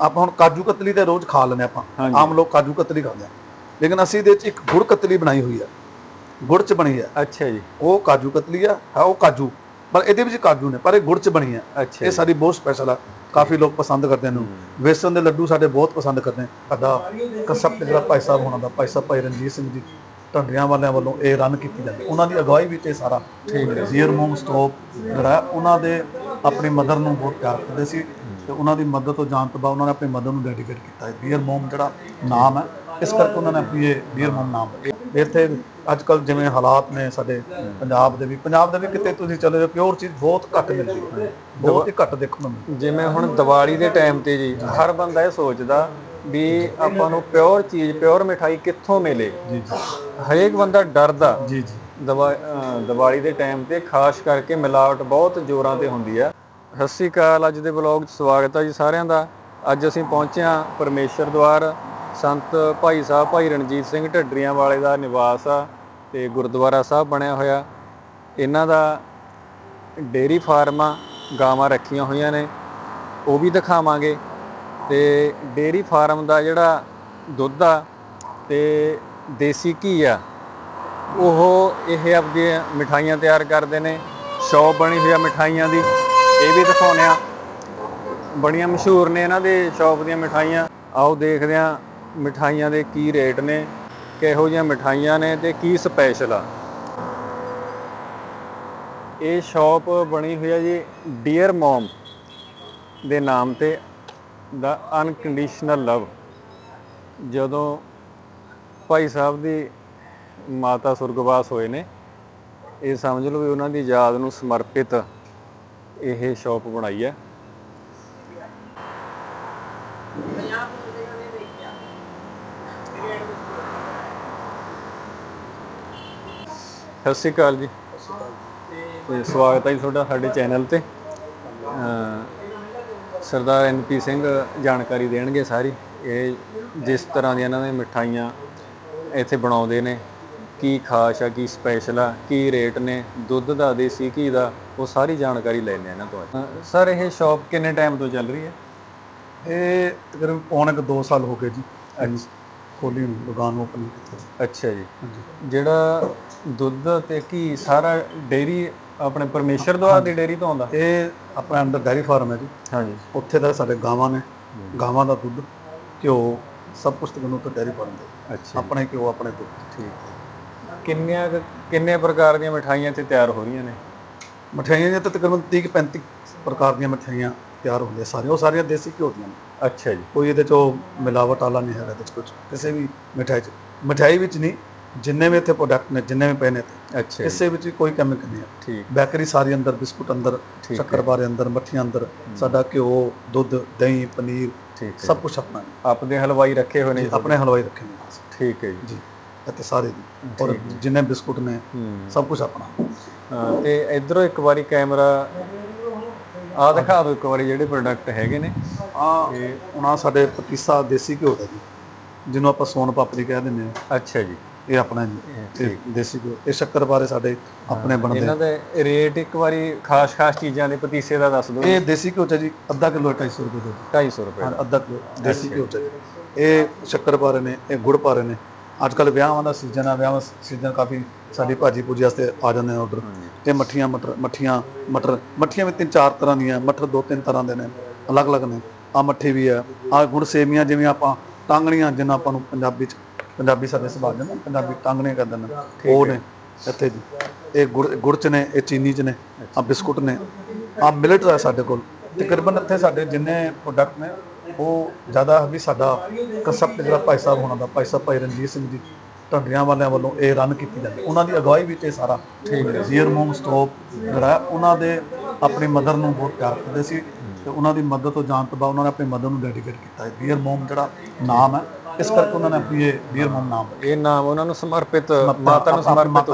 ਆਪਾਂ ਹੁਣ ਕਾਜੂ ਕਤਲੀ ਤੇ ਰੋਜ਼ ਖਾ ਲੈਂਦੇ ਆਪਾਂ। ਆਮ ਲੋਕ ਕਾਜੂ ਕਤਲੀ ਖਾਂਦੇ ਆ। ਲੇਕਿਨ ਅਸੀਂ ਇਹਦੇ ਚ ਇੱਕ ਗੁੜ ਕਤਲੀ ਬਣਾਈ ਹੋਈ ਹੈ ਗੁੜ ਚ ਬਣੀ ਹੈ ਅੱਛਾ ਜੀ। ਉਹ ਕਾਜੂ ਕਤਲੀ ਆ ਹੈ ਉਹ ਕਾਜੂ। ਪਰ ਇਹਦੇ ਵਿੱਚ ਕਾਜੂ ਨੇ ਪਰ ਇਹ ਗੁੜ ਚ ਬਣੀ ਅੱਛਾ ਇਹ ਸਾਡੀ ਬਹੁਤ ਸਪੈਸ਼ਲ ਆ। ਕਾਫੀ ਲੋਕ ਪਸੰਦ ਕਰਦੇ ਨੇ ਵੇਸਣ ਦੇ ਲੱਡੂ ਸਾਡੇ ਬਹੁਤ ਪਸੰਦ ਕਰਦੇ ਨੇ। ਸਾਡਾ ਕਨਸੈਪਟ ਜਿਹੜਾ ਭਾਈ ਸਾਹਿਬ ਹੋਣਾ ਦਾ ਭਾਈ ਸਾਹਿਬ ਭਾਈ ਰਣਜੀਤ ਸਿੰਘ ਜੀ ਢੰਡਰੀਆਂ ਵਾਲਿਆਂ ਵੱਲੋਂ ਇਹ ਰਨ ਕੀਤੀ ਜਾਂਦੀ ਉਹਨਾਂ ਦੀ ਅਗਵਾਈ ਵਿੱਚ ਇਹ ਸਾਰਾ ਠੀਕ ਹੈ। ਜ਼ੀਰ ਮੋਮ ਸਟੋਪ ਜਿਹੜਾ ਉਹਨਾਂ ਦੇ ਆਪਣੀ ਮਦਰ ਨੂੰ ਬਹੁਤ ਪਿਆਰ ਕਰਦੇ ਸੀ। ਤੇ ਉਹਨਾਂ ਦੀ ਮਦਦ ਤੋਂ ਜਾਣ ਤੋਂ ਬਾਅਦ ਉਹਨਾਂ ਨੇ ਆਪਣੀ ਮਦਰ ਨੂੰ ਡੈਡੀਕੇਟ ਕੀਤਾ ਹੈ। ਬੀਅਰ ਮੋਮ ਜਿਹੜਾ ਨਾਮ ਹੈ ਇਸ ਕਰਕੇ ਉਹਨਾਂ ਨੇ ਆਪਣੀ ਇਹ ਬੀਅਰ ਮੋਮ ਨਾਮ ਇੱਥੇ ਅੱਜ ਕੱਲ ਜਿਵੇਂ ਹਾਲਾਤ ਨੇ ਸਾਡੇ ਪੰਜਾਬ ਦੇ ਵੀ ਪੰਜਾਬ ਦੇ ਵੀ ਕਿਤੇ ਤੁਸੀਂ ਚਲੇ ਜਾਓ ਪਿਓਰ ਚੀਜ਼ ਬਹੁਤ ਘੱਟ ਮਿਲਦੀ ਹੈ। ਬਹੁਤ ਹੀ ਘੱਟ ਦੇਖਣ ਨੂੰ ਮਿਲਦੀ ਜਿਵੇਂ ਹੁਣ ਦੀਵਾਲੀ ਦੇ ਟਾਈਮ ਤੇ ਜੀ ਹਰ ਬੰਦਾ ਇਹ ਸੋਚਦਾ ਵੀ ਆਪਾਂ ਨੂੰ ਪਿਓਰ ਚੀਜ਼ ਪਿਓਰ ਮਿਠਾਈ ਕਿੱਥੋਂ ਮਿਲੇ? ਜੀ ਜੀ। ਹਰੇਕ ਬੰਦਾ ਡਰਦਾ। ਜੀ ਜੀ। ਦੀਵਾਲੀ ਦੇ ਟਾਈਮ ਤੇ ਖਾਸ ਕਰਕੇ ਮਿਲਾਵਟ ਬਹੁਤ ਜ਼ੋਰਾਂ ਤੇ ਹੁੰਦੀ ਆ ਸਤਿ ਸ਼੍ਰੀ ਅਕਾਲ, ਅੱਜ ਦੇ ਵਲੌਗ 'ਚ ਸਵਾਗਤ ਹੈ ਜੀ ਸਾਰਿਆਂ ਦਾ। ਅੱਜ ਅਸੀਂ ਪਹੁੰਚੇ ਹਾਂ ਪਰਮੇਸ਼ਰ ਦਵਾਰ ਸੰਤ ਭਾਈ ਸਾਹਿਬ, ਭਾਈ ਰਣਜੀਤ ਸਿੰਘ ਢੱਡਰੀਆਂ ਵਾਲੇ ਦਾ ਨਿਵਾਸ ਆ ਤੇ ਗੁਰਦੁਆਰਾ ਸਾਹਿਬ ਬਣਿਆ ਹੋਇਆ। ਇਹਨਾਂ ਦਾ ਡੇਰੀ ਫਾਰਮ ਆ, ਗਾਵਾਂ ਰੱਖੀਆਂ ਹੋਈਆਂ ਨੇ। ਉਹ ਵੀ ਦਿਖਾਵਾਂਗੇ। ਤੇ ਡੇਰੀ ਫਾਰਮ ਦਾ ਜਿਹੜਾ ਦੁੱਧ ਆ ਤੇ ਦੇਸੀ ਘੀ ਆ, ਉਹ ਇਹ ਆਪਦੀਆਂ ਮਿਠਾਈਆਂ ਤਿਆਰ ਕਰਦੇ ਨੇ। ਸ਼ੌਪ ਬਣੀ ਹੋਈ ਆ ਮਿਠਾਈਆਂ ਦੀ। ਇਹ ਵੀ ਦਿਖਾਉਂਦੇ ਆ ਬੜੀਆਂ ਮਸ਼ਹੂਰ ਨੇ ਇਹਨਾਂ ਦੇ ਸ਼ੌਪ ਦੀਆਂ ਮਿਠਾਈਆਂ। ਆਓ ਦੇਖਦੇ ਆ ਮਿਠਾਈਆਂ ਦੇ ਕੀ ਰੇਟ ਨੇ, ਕਿਹੋ ਜਿਹੀਆਂ ਮਿਠਾਈਆਂ ਨੇ ਤੇ ਕੀ ਸਪੈਸ਼ਲ ਆ। ਇਹ ਸ਼ੌਪ ਬਣੀ ਹੋਈ ਹੈ ਜੀ ਡੀਅਰ ਮਮ ਦੇ ਨਾਮ ਤੇ, ਦਾ ਅਨਕੰਡੀਸ਼ਨਲ ਲਵ ਜਦੋਂ ਭਾਈ ਸਾਹਿਬ ਦੀ ਮਾਤਾ ਸੁਰਗਵਾਸ ਹੋਏ ਨੇ, ਇਹ ਸਮਝ ਲਓ ਵੀ ਉਹਨਾਂ ਦੀ ਯਾਦ ਨੂੰ ਸਮਰਪਿਤ ਇਹ ਸ਼ਾਪ ਬਣਾਈ ਹੈ। ਸਤਿ ਸ਼੍ਰੀ ਅਕਾਲ ਜੀ। ਤੇ ਸਵਾਗਤ ਹੈ ਜੀ ਤੁਹਾਡਾ ਸਾਡੇ ਚੈਨਲ ਤੇ। ਸਰਦਾਰ ਐਨਪੀ ਸਿੰਘ ਜਾਣਕਾਰੀ ਦੇਣਗੇ ਸਾਰੀ। ਇਹ ਜਿਸ ਤਰ੍ਹਾਂ ਦੀਆਂ ਇਹਨਾਂ ਦੇ ਮਿਠਾਈਆਂ ਇੱਥੇ ਬਣਾਉਂਦੇ ਨੇ। ਕੀ ਖਾਸ ਆ ਕੀ ਸਪੈਸ਼ਲ ਆ ਕੀ ਰੇਟ ਨੇ ਦੁੱਧ ਦਾ ਦੇਸੀ ਘੀ ਦਾ ਉਹ ਸਾਰੀ ਜਾਣਕਾਰੀ ਲੈਣੇ ਇਹਨਾਂ ਤੋਂ ਅੱਜ। ਸਰ ਇਹ ਸ਼ਾਪ ਕਿੰਨੇ ਟਾਈਮ ਤੋਂ ਚੱਲ ਰਹੀ ਹੈ? ਇਹ ਤਕਰੀਬਨ ਪੌਣੇ ਕੁ 2 ਸਾਲ ਹੋ ਗਏ ਜੀ ਖੋਲੀ ਨੂੰ ਦੁਕਾਨ ਓਪਨ ਕੀਤੀ। ਅੱਛਾ ਜੀ। ਹਾਂਜੀ। ਜਿਹੜਾ ਦੁੱਧ ਤੇ ਘੀ ਸਾਰਾ ਡੇਰੀ ਆਪਣੇ ਪਰਮੇਸ਼ਰ ਦੁਆਰ ਦੀ ਡੇਰੀ ਤੋਂ ਆਉਂਦਾ? ਇਹ ਆਪਣਾ ਅੰਦਰ ਡੈਰੀ ਫਾਰਮ ਹੈ ਜੀ। ਹਾਂਜੀ। ਉੱਥੇ ਦਾ ਸਾਡੇ ਗਾਵਾਂ ਨੇ ਗਾਵਾਂ ਦਾ ਦੁੱਧ ਘਿਓ ਸਭ ਕੁਝ ਤਕਰੀਬਨ ਉੱਥੇ ਡੈਰੀ ਫਾਰਮ ਦੇ ਅੱਛਾ ਆਪਣੇ ਘਿਓ ਆਪਣੇ ਦੁੱਧ। ਠੀਕ ਕਿੰਨੀਆਂ ਕੁ- ਕਿੰਨੇ ਪ੍ਰਕਾਰ ਦੀਆਂ ਮਿਠਾਈਆਂ ਇੱਥੇ ਤਿਆਰ ਹੋ ਰਹੀਆਂ ਨੇ? ਮਠਿਆਈਆਂ ਦੀਆਂ ਤਾਂ ਤਕਰੀਬਨ 30 ਕੁ 35 ਪ੍ਰਕਾਰ ਦੀਆਂ ਮਠਿਆਈਆਂ ਤਿਆਰ ਹੁੰਦੀਆਂ ਸਾਰੀਆਂ। ਉਹ ਸਾਰੀਆਂ ਦੇਸੀ ਘਿਓ ਦੀਆਂ ਨੇ। ਅੱਛਾ ਜੀ। ਕੋਈ ਇਹਦੇ ਚੋਂ ਮਿਲਾਵਟ ਵਾਲਾ ਨਹੀਂ ਹੈਗਾ ਇਹਦੇ ਚ ਕੁਝ ਕਿਸੇ ਵੀ ਮਠਿਆਈ ਚ। ਮਠਿਆਈ ਵਿੱਚ ਨਹੀਂ ਜਿੰਨੇ ਵੀ ਇੱਥੇ ਪ੍ਰੋਡਕਟ ਨੇ ਜਿੰਨੇ ਵੀ ਪਏ ਨੇ ਇੱਥੇ। ਅੱਛਾ ਜੀ। ਕਿਸੇ ਵਿੱਚ ਕੋਈ ਕੈਮੀਕਲ ਨਹੀਂ ਹੈ। ਠੀਕ। ਬੇਕਰੀ ਸਾਰੀ ਅੰਦਰ ਬਿਸਕੁਟ ਅੰਦਰ ਠੀਕ ਸ਼ੱਕਰਪਾਰੇ ਅੰਦਰ ਮੱਠੀਆਂ ਅੰਦਰ ਸਾਡਾ ਘਿਓ ਦੁੱਧ ਦਹੀਂ ਪਨੀਰ ਠੀਕ ਹੈ ਸਭ ਕੁਝ ਆਪਣਾ ਹੈ। ਆਪਦੇ ਹਲਵਾਈ ਰੱਖੇ ਹੋਏ ਨੇ ਜੀ? ਆਪਣੇ ਹਲਵਾਈ ਰੱਖੇ ਨੇ। ਠੀਕ ਹੈ ਜੀ। ਜੀ। ਇੱਥੇ ਸਾਰੇ ਜੀ ਔਰ ਜਿੰਨੇ ਬਿਸਕੁਟ ਨੇ ਸਭ ਕੁਝ ਆਪਣਾ। ਤੇ ਇਧਰੋਂ ਇੱਕ ਵਾਰੀ ਕੈਮਰਾ ਆ ਦਿਖਾ ਦਿਓ ਇੱਕ ਵਾਰੀ ਜਿਹੜੇ ਪ੍ਰੋਡਕਟ ਹੈਗੇ ਨੇ। ਆ ਆਹ ਸਾਡੇ ਪਤੀਸਾ ਦੇਸੀ ਘਿਓ ਦਾ ਜੀ ਜਿਹਨੂੰ ਆਪਾਂ ਸੋਨ ਪਾਪੜੀ ਕਹਿ ਦਿੰਦੇ ਆ ਅੱਛਾ ਜੀ। ਇਹ ਆਪਣਾ ਜੀ ਦੇਸੀ ਘਿਓ। ਇਹ ਸ਼ੱਕਰਪਾਰੇ ਸਾਡੇ ਆਪਣੇ ਬਣਦੇ ਇਹਨਾਂ ਦੇ ਰੇਟ ਇੱਕ ਵਾਰੀ ਖਾਸ ਖਾਸ ਚੀਜ਼ਾਂ ਦੇ ਪਤੀਸੇ ਦਾ ਦੱਸ ਦਿਓ। ਇਹ ਦੇਸੀ ਘਿਓ ਚ ਜੀ ਅੱਧਾ ਕਿਲੋ 250 ਰੁਪਏ ਦਾ 250 ਰੁਪਏ ਹਾਂ ਅੱਧਾ ਕਿਲੋ ਦੇਸੀ ਘਿਓ ਚ। ਇਹ ਸ਼ੱਕਰਪਾਰੇ ਨੇ ਇਹ ਗੁੜ ਪਾਰੇ ਨੇ ਅੱਜ ਕੱਲ ਵਿਆਹਾਂ ਦਾ ਸੀਜ਼ਨ ਆ ਵਿਆਹਾਂ ਸੀਜ਼ਨ ਕਾਫੀ ਸਾਡੀ ਭਾਜੀ ਪੂਜੀ ਵਾਸਤੇ ਆ ਜਾਂਦੇ ਨੇ ਆਰਡਰ ਤੇ ਮੱਠੀਆਂ ਮਟਰ ਮੱਠੀਆਂ ਮਟਰ ਮੱਠੀਆਂ ਵੀ ਤਿੰਨ ਚਾਰ ਤਰ੍ਹਾਂ ਦੀਆਂ ਮਟਰ ਦੋ ਤਿੰਨ ਤਰ੍ਹਾਂ ਦੇ ਨੇ ਅਲੱਗ-ਅਲੱਗ ਨੇ। ਆ ਮੱਠੀ ਵੀ ਆ ਆ ਗੁੜ ਸੇਮੀਆਂ ਜਿਵੇਂ ਆਪਾਂ ਟਾਂਗਣੀਆਂ ਜਿੰਨਾ ਆਪਾਂ ਨੂੰ ਪੰਜਾਬੀ ਚ ਪੰਜਾਬੀ ਸਾਡੇ ਸੁਭਾਅ ਦੇ ਨਾ ਪੰਜਾਬੀ ਟਾਂਗਣੀਆਂ ਕਹਿੰਦੇ ਨੇ ਉਹ ਨੇ ਇੱਥੇ ਜੀ। ਇਹ ਗੁੜ ਗੁੜ ਚ ਨੇ ਇਹ ਚੀਨੀ ਚ ਨੇ ਆ ਬਿਸਕੁਟ ਨੇ ਆ ਮਿਲਟ ਹੈ ਸਾਡੇ ਕੋਲ। ਤਕਰੀਬਨ ਇੱਥੇ ਸਾਡੇ ਜਿੰਨੇ ਪ੍ਰੋਡਕਟ ਨੇ ਉਹ ਜ਼ਿਆਦਾ ਵੀ ਸਾਡਾ ਕਨਸੈਪਟ ਜਿਹੜਾ ਭਾਈ ਸਾਹਿਬ ਹੋਣਾ ਦਾ ਭਾਈ ਸਾਹਿਬ ਭਾਈ ਰਣਜੀਤ ਸਿੰਘ ਜੀ ਢੰਡਰੀਆਂ ਵਾਲਿਆਂ ਵੱਲੋਂ ਇਹ ਰਨ ਕੀਤੀ ਜਾਂਦੀ ਉਹਨਾਂ ਦੀ ਅਗਵਾਈ ਵਿੱਚ ਇਹ ਸਾਰਾ ਠੀਕ ਹੈ। ਜ਼ੀਰ ਮੋਮ ਸਟੋਪ ਜਿਹੜਾ ਉਹਨਾਂ ਦੇ ਆਪਣੀ ਮਦਰ ਨੂੰ ਬਹੁਤ ਪਿਆਰ ਕਰਦੇ ਸੀ ਤੇ ਉਹਨਾਂ ਦੀ ਮਦਦ ਤੋਂ ਜਾਣ ਤੋਂ ਬਾਅਦ ਉਹਨਾਂ ਨੇ ਆਪਣੀ ਮਦਰ ਨੂੰ ਡੈਡੀਕੇਟ ਕੀਤਾ ਹੈ। ਬੀਅਰ ਮੋਮ ਜਿਹੜਾ ਨਾਮ ਹੈ ਇਸ ਕਰਕੇ ਉਹਨਾਂ ਨੇ ਆਪਣੀ ਇਹ ਬੀਅਰ ਮੋਮ ਨਾਮ ਇਹ ਨਾਮ ਉਹਨਾਂ ਨੂੰ ਸਮਰਪਿਤ ਮਾਤਾ ਨੂੰ ਸਮਰਪਿਤ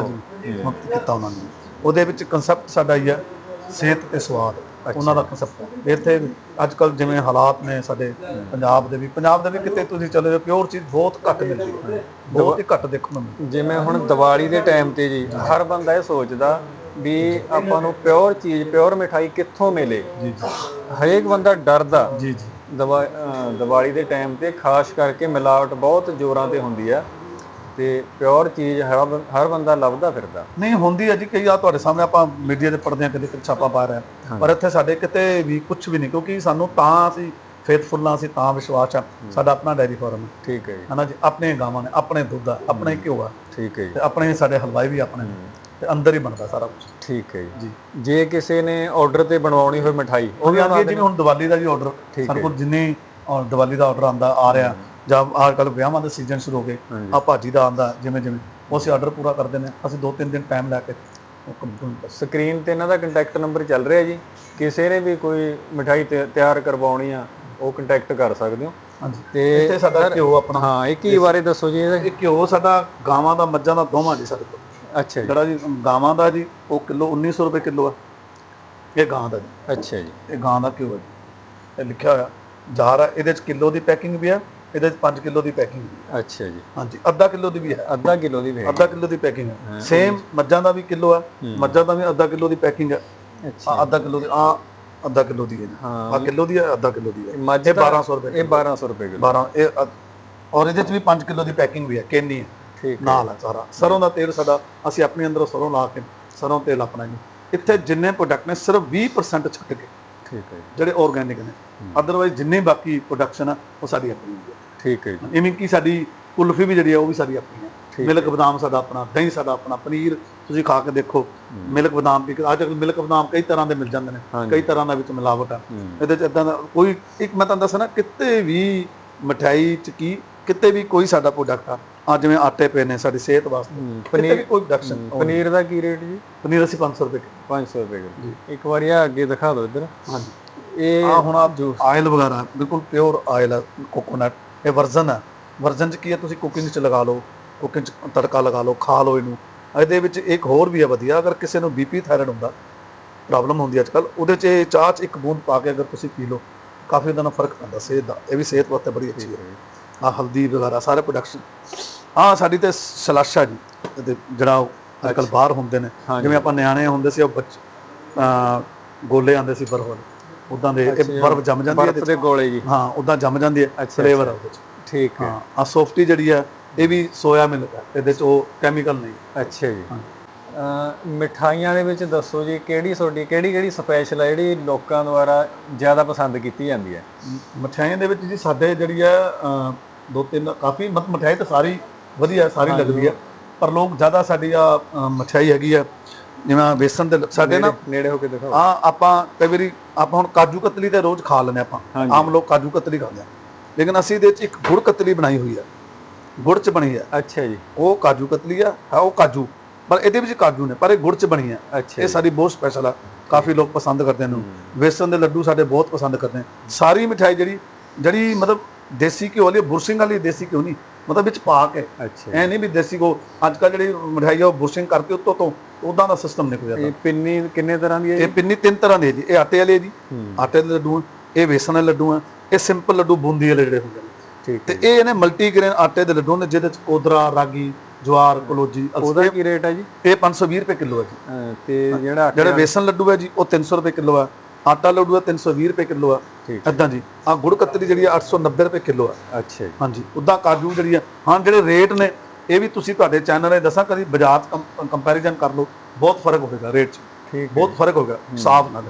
ਕੀਤਾ ਉਹਨਾਂ ਨੇ। ਉਹਦੇ ਵਿੱਚ ਕਨਸੈਪਟ ਸਾਡਾ ਹੀ ਹੈ ਸਿਹਤ ਤੇ ਸਵਾਦ। ਉਹਨਾਂ ਦਾ ਕਨਸੈਪਟ ਇੱਥੇ ਅੱਜ ਕੱਲ ਜਿਵੇਂ ਹਾਲਾਤ ਨੇ ਸਾਡੇ ਪੰਜਾਬ ਦੇ ਵੀ ਪੰਜਾਬ ਦੇ ਵੀ ਕਿਤੇ ਤੁਸੀਂ ਚਲੇ ਜਾਓ ਪਿਓਰ ਚੀਜ਼ ਬਹੁਤ ਘੱਟ ਮਿਲਦੀ ਹੈ। ਬਹੁਤ ਹੀ ਘੱਟ ਦੇਖਣ ਨੂੰ ਮਿਲਦੀ ਜਿਵੇਂ ਹੁਣ ਦੀਵਾਲੀ ਦੇ ਟਾਈਮ ਤੇ ਜੀ ਹਰ ਬੰਦਾ ਇਹ ਸੋਚਦਾ ਵੀ ਆਪਾਂ ਨੂੰ ਪਿਓਰ ਚੀਜ਼ ਪਿਓਰ ਮਿਠਾਈ ਕਿੱਥੋਂ ਮਿਲੇ? ਜੀ ਜੀ। ਹਰੇਕ ਬੰਦਾ ਡਰਦਾ। ਜੀ ਜੀ। ਦੀਵਾਲੀ ਦੇ ਟਾਈਮ ਤੇ ਖਾਸ ਕਰਕੇ ਮਿਲਾਵਟ ਬਹੁਤ ਜ਼ੋਰਾਂ ਤੇ ਹੁੰਦੀ ਆ ਤੇ ਪਿਓਰ ਚੀਜ਼ ਹਰ ਬੰ- ਹਰ ਬੰਦਾ ਲੱਭਦਾ ਫਿਰਦਾ। ਨਹੀਂ ਹੁੰਦੀ ਹੈ ਜੀ ਕਈ ਆ ਤੁਹਾਡੇ ਸਾਹਮਣੇ ਆਪਾਂ ਮੀਡੀਆ ਦੇ ਪੜਦੇ ਆ ਕਿਤੇ ਕਿਤੇ ਛਾਪਾ ਪਾ ਰਹੇ ਪਰ ਇੱਥੇ ਸਾਡੇ ਕਿਤੇ ਵੀ ਕੁਝ ਵੀ ਨਹੀਂ ਕਿਉਂਕਿ ਸਾਨੂੰ ਤਾਂ ਅਸੀਂ ਫੇਥਫੁੱਲ ਆ ਅਸੀਂ ਤਾਂ ਵਿਸ਼ਵਾਸ ਆ ਸਾਡਾ ਆਪਣਾ ਡੈਰੀ ਫਾਰਮ ਹੈ। ਠੀਕ ਹੈ ਜੀ। ਹਨਾ ਜੀ ਆਪਣੇ ਗਾਵਾਂ ਨੇ ਆਪਣੇ ਦੁੱਧ ਆ ਆਪਣੇ ਘਿਓ ਆ। ਠੀਕ ਹੈ ਜੀ। ਤੇ ਆਪਣੇ ਸਾਡੇ ਹਲਵਾਈ ਵੀ ਆਪਣੇ ਨੇ ਤੇ ਅੰਦਰ ਹੀ ਬਣਦਾ ਸਾਰਾ ਕੁਝ ਠੀਕ ਹੈ ਜੀ। ਜੀ। ਕਿਸੇ ਨੇ ਆਰਡਰ ਤੇ ਬਣਵਾਉਣੀ ਹੋਵੇ ਮਠਾਈ ਉਹ ਵੀ ਵੀ ਹੈ ਜਿਵੇਂ ਹੁਣ ਦੀਵਾਲੀ ਦਾ ਜੀ ਆਰਡਰ ਠੀਕ ਸਾਡੇ ਕੋਲ ਜਿੰਨੇ ਅਹ, ਦੀਵਾਲੀ ਦਾ ਆਰਡਰ ਆਂਦਾ ਆ ਰਿਹਾ। ਜਾਂ ਅੱਜ ਕੱਲ ਵਿਆਹਾਂ ਦਾ ਸੀਜ਼ਨ ਸ਼ੁਰੂ ਹੋ ਗਏ। ਆ ਭਾਜੀ ਦਾ ਆਂਦਾ ਜਿਵੇਂ ਜਿਵੇਂ। ਉਹ ਅਸੀਂ ਆਰਡਰ ਪੂਰਾ ਕਰ ਦਿੰਦੇ ਹਾਂ ਅਸੀਂ ਦੋ ਤਿੰਨ ਦਿਨ ਟਾਈਮ ਲੈ ਕੇ ਉਹ ਕੰਪਨੀ ਕਰ ਸਕਰੀਨ ਤੇ ਇਹਨਾਂ ਦਾ ਕੰਟੈਕਟ ਨੰਬਰ ਚੱਲ ਰਿਹਾ ਜੀ। ਕਿਸੇ ਨੇ ਵੀ ਕੋਈ ਮਠਾਈ ਤਿਆਰ ਕਰਵਾਉਣੀ ਆ ਉਹ ਕੰਟੈਕਟ ਕਰ ਸਕਦੇ ਹੋ। ਹਾਂਜੀ। ਤੇ ਇੱਥੇ ਸਾਡਾ ਘਿਓ ਆਪਣਾ। ਹਾਂ ਇਹ ਕੀ ਬਾਰੇ ਦੱਸੋ ਜੀ ਇਹ ਘਿਓ ਸਾਡਾ ਗਾਵਾਂ ਦਾ ਮੱਝਾਂ ਦਾ ਦੋਵਾਂ ਜੀ ਸਾਡੇ ਕੋਲ। ਅੱਛਾ ਜੀ। ਜਿਹੜਾ ਜੀ ਗਾਵਾਂ ਦਾ ਜੀ ਉਹ ਕਿਲੋ 1900 ਰੁਪਏ ਕਿਲੋ ਆ। ਇਹ ਗਾਂ ਦਾ ਜੀ। ਅੱਛਾ ਜੀ। ਇਹ ਗਾਂ ਦਾ ਘਿਓ ਹੈ ਜੀ। ਇਹ ਲਿਖਿਆ ਹੋਇਆ। ਜਾਰ ਇਹਦੇ ਚ ਕਿਲੋ ਦੀ ਪੈਕਿੰਗ ਵੀ ਆ ਇਹਦੇ ਚ 5 ਕਿਲੋ ਦੀ ਪੈਕਿੰਗ ਵੀ ਅੱਛਾ ਜੀ। ਹਾਂਜੀ ਅੱਧਾ ਕਿਲੋ ਦੀ ਵੀ ਹੈ। ਅੱਧਾ ਕਿਲੋ ਦੀ ਵੇਚ ਅੱਧਾ ਕਿਲੋ ਦੀ ਪੈਕਿੰਗ ਹੈ। ਸੇਮ ਮੱਝਾਂ ਦਾ ਵੀ ਕਿਲੋ ਆ ਮੱਝਾਂ ਦਾ ਵੀ ਅੱਧਾ ਕਿਲੋ ਦੀ ਪੈਕਿੰਗ ਹੈ। ਅੱਛਾ। ਅੱਧਾ ਕਿਲੋ ਦੀ ਆ ਅੱਧਾ ਕਿਲੋ ਦੀ ਹੈ ਜੀ। ਹਾਂ ਆ ਕਿਲੋ ਦੀ ਹੈ ਅੱਧਾ ਕਿਲੋ ਦੀ ਹੈ। ਮੱਝ ਇਹ ਦਾ- 1200 ਰੁਪਏ ਇਹ 1200 ਰੁਪਏ ਕਿਲੋ। 12 ਇਹ ਔਰ ਇਹਦੇ ਚ ਵੀ 5 ਕਿਲੋ ਦੀ ਪੈਕਿੰਗ ਵੀ ਹੈ ਕੇਨੀ ਹੈ। ਠੀਕ ਨਾਲ ਹੈ ਸਾਰਾ। ਸਰੋਂ ਦਾ ਤੇਲ ਸਾਡਾ ਅਸੀਂ ਆਪਣੇ ਅੰਦਰੋਂ ਸਰੋਂ ਲਾ ਕੇ ਸਰੋਂ ਤੇਲ ਆਪਣਾ ਜੀ। ਇੱਥੇ ਜਿੰਨੇ ਪ੍ਰੋਡਕਟ ਨੇ ਸਿਰਫ 20% ਛੱਡ ਕੇ ਠੀਕ ਹੈ ਜਿਹੜੇ ਆਰਗੈਨਿਕ ਨੇ। ਅਦਰਵਾਈਜ਼ ਜਿੰਨੇ ਬਾਕੀ ਪ੍ਰੋਡਕਸ਼ਨ ਆ ਉਹ ਸਾਡੀ ਆਪਣੀ ਹੈ ਠੀਕ ਹੈ ਜੀ। ਇਵੇਂ ਕਿ ਸਾਡੀ ਕੁਲਫੀ ਵੀ ਜਿਹੜੀ ਆ ਉਹ ਵੀ ਸਾਡੀ ਆਪਣੀ ਹੈ। ਮਿਲਕ ਬਦਾਮ ਸਾਡਾ ਆਪਣਾ ਦਹੀਂ ਸਾਡਾ ਆਪਣਾ ਪਨੀਰ ਤੁਸੀਂ ਖਾ ਕੇ ਦੇਖੋ ਮਿਲਕ ਬਦਾਮ ਵੀ ਅੱਜ ਕੱਲ੍ਹ ਮਿਲਕ ਬਦਾਮ ਕਈ ਤਰ੍ਹਾਂ ਦੇ ਮਿਲ ਜਾਂਦੇ ਨੇ ਕਈ ਤਰ੍ਹਾਂ ਦਾ ਵਿੱਚ ਮਿਲਾਵਟ ਆ। ਇਹਦੇ ਚ ਇਦਾਂ ਦਾ ਕੋਈ ਇੱਕ ਮੈਂ ਤੁਹਾਨੂੰ ਦੱਸਣਾ ਕਿਤੇ ਵੀ ਮਠਿਆਈ ਚ ਕੀ ਕਿਤੇ ਵੀ ਕੋਈ ਸਾਡਾ ਪ੍ਰੋਡਕਟ ਆ ਆ ਜਿਵੇਂ ਆਟੇ ਪਏ ਨੇ ਸਾਡੀ ਸਿਹਤ ਵਾਸਤੇ। ਵੀ ਕੋਈ ਪ੍ਰੋਡਕਸ਼ਨ ਪਨੀਰ ਦਾ ਕੀ ਰੇਟ ਜੀ? ਪਨੀਰ ਅਸੀਂ 500 ਰੁਪਏ ਕਿਲੋ। 500 ਰੁਪਏ ਇੱਕ ਵਾਰੀ ਆ ਅੱਗੇ ਦਿਖਾ ਦਿਓ ਇੱਧਰ। ਹਾਂਜੀ। ਇਹ ਆ ਹੁਣ ਆ ਆਇਲ ਵਗੈਰਾ ਬਿਲਕੁਲ ਪਿਓਰ ਆਇਲ ਹੈ ਕੋਕੋਨਟ ਇਹ ਵਰਜ਼ਨ ਹੈ ਵਰਜ਼ਨ ਚ ਕੀ ਹੈ ਤੁਸੀਂ ਕੁਕਿੰਗ ਚ ਲਗਾ ਲਓ ਕੁਕਿੰਗ ਚ ਤੜਕਾ ਲਗਾ ਲਓ ਖਾ ਲਓ ਇਹਨੂੰ। ਇਹਦੇ ਵਿੱਚ ਇੱਕ ਹੋਰ ਵੀ ਹੈ ਵਧੀਆ ਅਗਰ ਕਿਸੇ ਨੂੰ ਬੀਪੀ ਥਾਇਰਾਇਡ ਹੁੰਦਾ ਪ੍ਰੋਬਲਮ ਹੁੰਦੀ ਅੱਜ ਕੱਲ ਉਹਦੇ ਚ ਚਾਹ ਚ ਇੱਕ ਬੂੰਦ ਪਾ ਕੇ ਅਗਰ ਤੁਸੀਂ ਪੀ ਲਓ ਕਾਫੀ ਉਹਦਾ ਨਾਲ ਫ਼ਰਕ ਪੈਂਦਾ ਸਿਹਤ ਦਾ। ਇਹ ਵੀ ਸਿਹਤ ਵਾਸਤੇ ਬੜੀ ਅੱਛੀ ਹੈ ਆ ਹਲਦੀ ਵਗੈਰਾ ਸਾਰੇ ਪ੍ਰੋਡਕਸ਼ਨ ਆ ਸਾਡੀ ਤੇ ਸਲਾਸ਼ਾ ਜੀ ਇਹਦੇ ਜਿਹੜਾ ਉਹ ਅੱਜ ਕੱਲ ਬਾਹਰ ਹੁੰਦੇ ਨੇ ਜਿਵੇਂ ਆਪਾਂ ਨਿਆਣੇ ਹੁੰਦੇ ਸੀ ਉਹ ਬੱਚ ਗੋਲੇ ਆਉਂਦੇ ਸੀ ਬਰਫ ਵਾਲੇ। ਉਦਾਂ ਦੇ ਇਹ ਬਰਫ ਜੰਮ ਜਾਂਦੀ ਹੈ ਬਰਫ਼ ਦੇ ਗੋਲੇ ਜੀ। ਹਾਂ ਉਦਾਂ ਜੰਮ ਜਾਂਦੀ ਹੈ ਫਲੇਵਰ ਆ ਉਹਦੇ ਚ। ਠੀਕ ਹੈ। ਆ ਸੌਫਟੀ ਜਿਹੜੀ ਹੈ ਇਹ ਵੀ ਸੋਇਆ ਮਿਲਕ ਹੈ ਇਹਦੇ ਚ ਉਹ ਕੈਮੀਕਲ ਨਹੀਂ। ਅੱਛਾ ਜੀ। ਮਿਠਾਈਆਂ ਦੇ ਵਿੱਚ ਦੱਸੋ ਜੀ ਕਿਹੜੀ ਤੁਹਾਡੀ ਕਿਹੜੀ ਕਿਹੜੀ ਸਪੈਸ਼ਲ ਹੈ ਜਿਹੜੀ ਲੋਕਾਂ ਦੁਆਰਾ ਜ਼ਿਆਦਾ ਪਸੰਦ ਕੀਤੀ ਜਾਂਦੀ ਹੈ? ਮ- ਮਠਿਆਈਆਂ ਦੇ ਵਿੱਚ ਜੀ ਸਾਡੇ ਜਿਹੜੀ ਅਹ, ਦੋ ਤਿੰਨ ਕਾਫੀ ਮਤ ਮਠਿਆਈ ਤਾਂ ਸਾਰੀ ਵਧੀਆ ਸਾਰੀ ਲੱਗਦੀ ਹੈ ਪਰ ਲੋਕ ਜ਼ਿਆਦਾ ਸਾਡੀ ਆ ਮਠਿਆਈ ਹੈਗੀ ਆ ਜਿਵੇਂ ਬੇਸਣ ਦੇ ਸਾਡੇ ਨਾ ਨੇੜੇ ਹੋ ਕੇ ਦਿਖਾਓ। ਆ ਆਪਾਂ ਕਈ ਵਾਰੀ ਆਪਾਂ ਹੁਣ ਕਾਜੂ ਕਤਲੀ ਤੇ ਰੋਜ਼ ਖਾ ਲੈਂਦੇ ਆਪਾਂ। ਆਮ ਲੋਕ ਕਾਜੂ ਕਤਲੀ ਖਾਂਦੇ ਆ। ਲੇਕਿਨ ਅਸੀਂ ਇਹਦੇ ਚ ਇੱਕ ਗੁੜ ਕਤਲੀ ਬਣਾਈ ਹੋਈ ਹੈ ਗੁੜ ਚ ਬਣੀ ਹੈ ਅੱਛਾ ਜੀ। ਉਹ ਕਾਜੂ ਕਤਲੀ ਆ ਹੈ ਉਹ ਕਾਜੂ। ਪਰ ਇਹਦੇ ਵਿੱਚ ਕਾਜੂ ਨੇ ਪਰ ਇਹ ਗੁੜ ਚ ਬਣੀ ਹੈ ਅੱਛਾ ਇਹ ਸਾਡੀ ਬਹੁਤ ਸਪੈਸ਼ਲ ਆ। ਕਾਫੀ ਲੋਕ ਪਸੰਦ ਕਰਦੇ ਨੇ ਵੇਸਣ ਦੇ ਲੱਡੂ ਸਾਡੇ ਬਹੁਤ ਪਸੰਦ ਕਰਦੇ ਨੇ। ਸਾਰੀ ਮਿਠਾਈ ਜਿਹੜੀ ਜਿਹੜੀ ਮਤਲਬ ਦੇਸੀ ਘਿਓ ਵਾਲੀ ਬੁਰਸ਼ਿੰਗ ਵਾਲੀ ਦੇਸੀ ਘਿਓ ਨਹੀਂ ਮਤਲਬ ਵਿੱਚ ਪਾ ਕੇ। ਅੱਛਾ। ਐ ਨਹੀਂ ਵੀ ਦੇਸੀ ਘਿਓ ਅੱਜ ਕੱਲ ਜਿਹੜੀ ਮਿਠਾਈ ਆ ਉਹ ਬੁਰਸ਼ਿੰਗ ਕਰਕੇ ਉੱਤੋਂ ਤੋਂ ਉਦਾਂ ਦਾ ਸਿਸਟਮ ਨਹੀਂ ਕੋਈ ਜ਼ਿਆਦਾ ਇਹ ਪਿੰਨੀ ਕਿੰਨੇ ਤਰ੍ਹਾਂ ਦੀ ਹੈ ਇਹ ਪਿੰਨੀ ਤਿੰਨ ਤਰ੍ਹਾਂ ਦੀ ਹੈ ਜੀ ਇਹ ਆਟੇ ਵਾਲੀ ਜੀ ਆਟੇ ਦੇ ਲੱਡੂ ਇਹ ਵੇਸਣ ਦੇ ਲੱਡੂ ਆ ਇਹ ਸਿੰਪਲ ਲੱਡੂ ਬੂੰਦੀ ਵਾਲੇ ਜਿਹੜੇ ਹੁੰਦੇ ਨੇ। ਠੀਕ ਤੇ ਇਹ ਇਹਨੇ ਮਲਟੀ ਗ੍ਰੇਨ ਆਟੇ ਦੇ ਲੱਡੂ ਨੇ ਜਿਹਦੇ ਚ ਕੋਦਰਾ ਰਾਗੀ ਜਵਾਰ ਕਲੋਜੀ ਉਹਦਾ ਕੀ ਰੇਟ ਹੈ ਜੀ? ਇਹ 520 ਰੁਪਏ ਕਿਲੋ ਹੈ ਜੀ। ਤੇ ਜਿਹੜਾ ਜਿਹੜੇ ਵੇਸਣ ਲੱਡੂ ਹੈ ਜੀ ਉਹ 300 ਰੁਪਏ ਕਿਲੋ ਆ। ਆਟਾ ਲੱਡੂ ਹੈ 320 ਰੁਪਏ ਕਿਲੋ ਆ। ਠੀਕ। ਇਦਾਂ ਜੀ। ਆ ਗੁੜ ਕਤਲੀ ਜਿਹੜੀ ਆ 890 ਰੁਪਏ ਕਿਲੋ ਆ। ਅੱਛਾ ਜੀ। ਹਾਂਜੀ ਉਦਾਂ ਕਾਜੂ ਜਿਹੜੀ ਆ ਹਾਂ ਜਿਹੜੇ ਰੇਟ ਨੇ ਇਹ ਵੀ ਤੁਸੀਂ ਤੁਹਾਡੇ ਚੈਨਲ 'ਤੇ ਦੱਸਾਂ ਕਦੀ ਬਾਜ਼ਾਰ ਕੰਪੈਰੀਜ਼ਨ ਕਰ ਲਓ ਬਹੁਤ ਫ਼ਰਕ ਹੋਵੇਗਾ ਰੇਟ 'ਚ। ਠੀਕ ਬਹੁਤ ਫ਼ਰਕ ਹੋਗਾ ਸਾਫ਼ ਨਾਲ।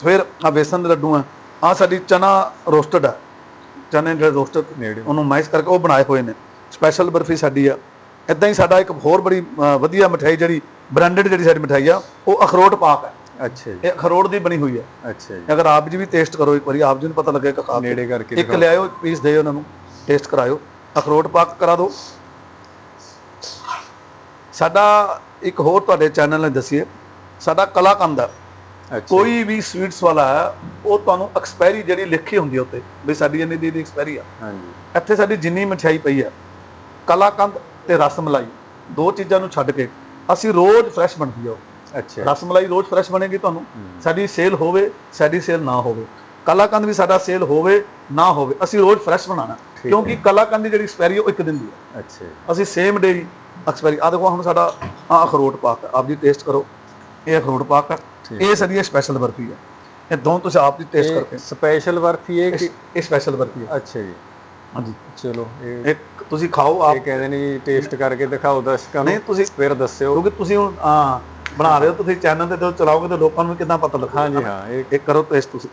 ਫਿਰ ਆ ਬੇਸਨ ਦੇ ਲੱਡੂ ਆ। ਆ ਸਾਡੀ ਚਨਾ ਰੋਸਟਡ ਆ। ਚਨੇ ਜਿਹੜੇ ਰੋਸਟਡ ਨੇੜੇ। ਉਹਨੂੰ ਮੈਸ਼ ਕਰਕੇ ਉਹ ਬਣਾਏ ਹੋਏ ਨੇ। ਸਪੈਸ਼ਲ ਬਰਫੀ ਸਾਡੀ ਆ। ਇਦਾਂ ਹੀ ਸਾਡਾ ਇੱਕ ਹੋਰ ਬੜੀ ਵਧੀਆ ਮਠਿਆਈ ਜਿਹੜੀ ਬ੍ਰਾਂਡਡ ਜਿਹੜੀ ਸਾਡੀ ਮਠਿਆਈ ਆ ਉਹ ਅਖਰੋਟ ਪਾਕ ਹੈ ਅੱਛਾ ਜੀ। ਇਹ ਅਖਰੋਟ ਦੀ ਬਣੀ ਹੋਈ ਹੈ। ਅੱਛਾ ਜੀ। ਅਗਰ ਆਪ ਜੀ ਵੀ ਟੇਸਟ ਕਰੋ ਇੱਕ ਵਾਰੀ ਆਪ ਜੀ ਨੂੰ ਪਤਾ ਲੱਗੇਗਾ ਖਾ ਕੇ ਨੇੜੇ ਕਰਕੇ ਇੱਕ ਲਿਆਇਓ ਪੀਸ ਦਿਓ ਉਹਨਾਂ ਨੂੰ ਟੇਸਟ ਕਰਾਇਓ। ਅਖਰੋਟ ਪਾਕ ਕਰਾ ਦਿਓ। ਸਾਡਾ ਇੱਕ ਹੋਰ ਤੁਹਾਡੇ ਚੈਨਲ ਨੇ ਦਸੀਏ ਸਾਡਾ ਕਲਾਕੰਦ ਹੈ। ਅੱਛਾ ਕੋਈ ਵੀ ਸਵੀਟਸ ਵਾਲਾ ਹੈ ਉਹ ਤੁਹਾਨੂੰ ਐਕਸਪਾਇਰੀ ਜਿਹੜੀ ਲਿਖੀ ਹੁੰਦੀ ਹੈ ਉੱਤੇ ਵੀ ਸਾਡੀ ਇੰਨੀ ਦੀ ਐਕਸਪਾਇਰੀ ਆ। ਹਾਂਜੀ। ਇੱਥੇ ਸਾਡੀ ਜਿੰਨੀ ਮਠਿਆਈ ਪਈ ਆ ਕਲਾਕੰਦ ਤੇ ਰਸ ਮਲਾਈ ਦੋ ਚੀਜ਼ਾਂ ਨੂੰ ਛੱਡ ਕੇ ਅਸੀਂ ਰੋਜ਼ ਫਰੈਸ਼ ਬਣਦੀ ਆ ਉਹ। ਅੱਛਾ। ਰਸ ਮਲਾਈ ਰੋਜ਼ ਫਰੈਸ਼ ਬਣੇਗੀ ਤੁਹਾਨੂੰ। ਸਾਡੀ ਸੇਲ ਹੋਵੇ ਸਾਡੀ ਸੇਲ ਨਾ ਹੋਵੇ। ਕਲਾਕੰਦ ਵੀ ਸਾਡਾ ਸੇਲ ਹੋਵੇ ਨਾ ਹੋਵੇ ਅਸੀਂ ਰੋਜ਼ ਫਰੈਸ਼ ਬਣਾਉਣਾ। ਕਿਉਂਕਿ ਕਲਾਕੰਦ ਦੀ ਜਿਹੜੀ ਐਕਸਪਾਇਰੀ ਉਹ ਇੱਕ ਦਿਨ ਦੀ ਹੈ ਅੱਛਾ। ਅਸੀਂ ਸੇਮ ਡੇ ਐਕਸਪਾਇਰੀ ਆ ਦੇਖੋ ਹੁਣ ਸਾਡਾ ਆ ਅਖਰੋਟ ਪਾਕ ਹੈ ਆਪ ਜੀ ਟੇਸਟ ਕਰੋ। ਇਹ ਅਖਰੋਟ ਪਾਕ ਹੈ। ਇਹ ਸਾਡੀ ਸਪੈਸ਼ਲ ਬਰਫੀ ਹੈ ਇਹ ਦੋਨੋਂ ਤੁਸੀਂ ਆਪ ਦੀ ਟੇਸਟ ਕਰਕੇ। ਸਪੈਸ਼ਲ ਬਰਫੀ ਇਹ ਕਿ ਇਹ ਸਪੈਸ਼ਲ ਬਰਫੀ ਹੈ ਅੱਛਾ ਜੀ। ਹਾਂਜੀ। ਚਲੋ ਇਹ ਇਹ ਤੁਸੀਂ ਖਾਓ ਆਪ ਇਹ ਕਹਿੰਦੇ ਨੇ ਟੇਸਟ ਕਰਕੇ ਦਿਖਾਓ ਦਰਸ਼ਕਾਂ ਨੂੰ। ਨਹੀਂ ਤੁਸੀਂ ਫਿਰ ਦੱਸਿਓ। ਕਿਉਂਕਿ ਤੁਸੀਂ ਹੁਣ ਹਾਂ, ਬਣਾ ਰਹੇ ਹੋ ਤੁਸੀਂ ਚੈਨਲ ਤੇ ਜਦੋਂ ਚਲਾਓਗੇ ਤਾਂ ਲੋਕਾਂ ਨੂੰ ਕਿੰਨਾ ਪਤਾ ਲੱਗੂਗਾ ਹਾਂਜੀ ਹਾਂ ਇਹ ਇਹ ਕਰੋ ਟੇਸਟ ਤੁਸੀਂ।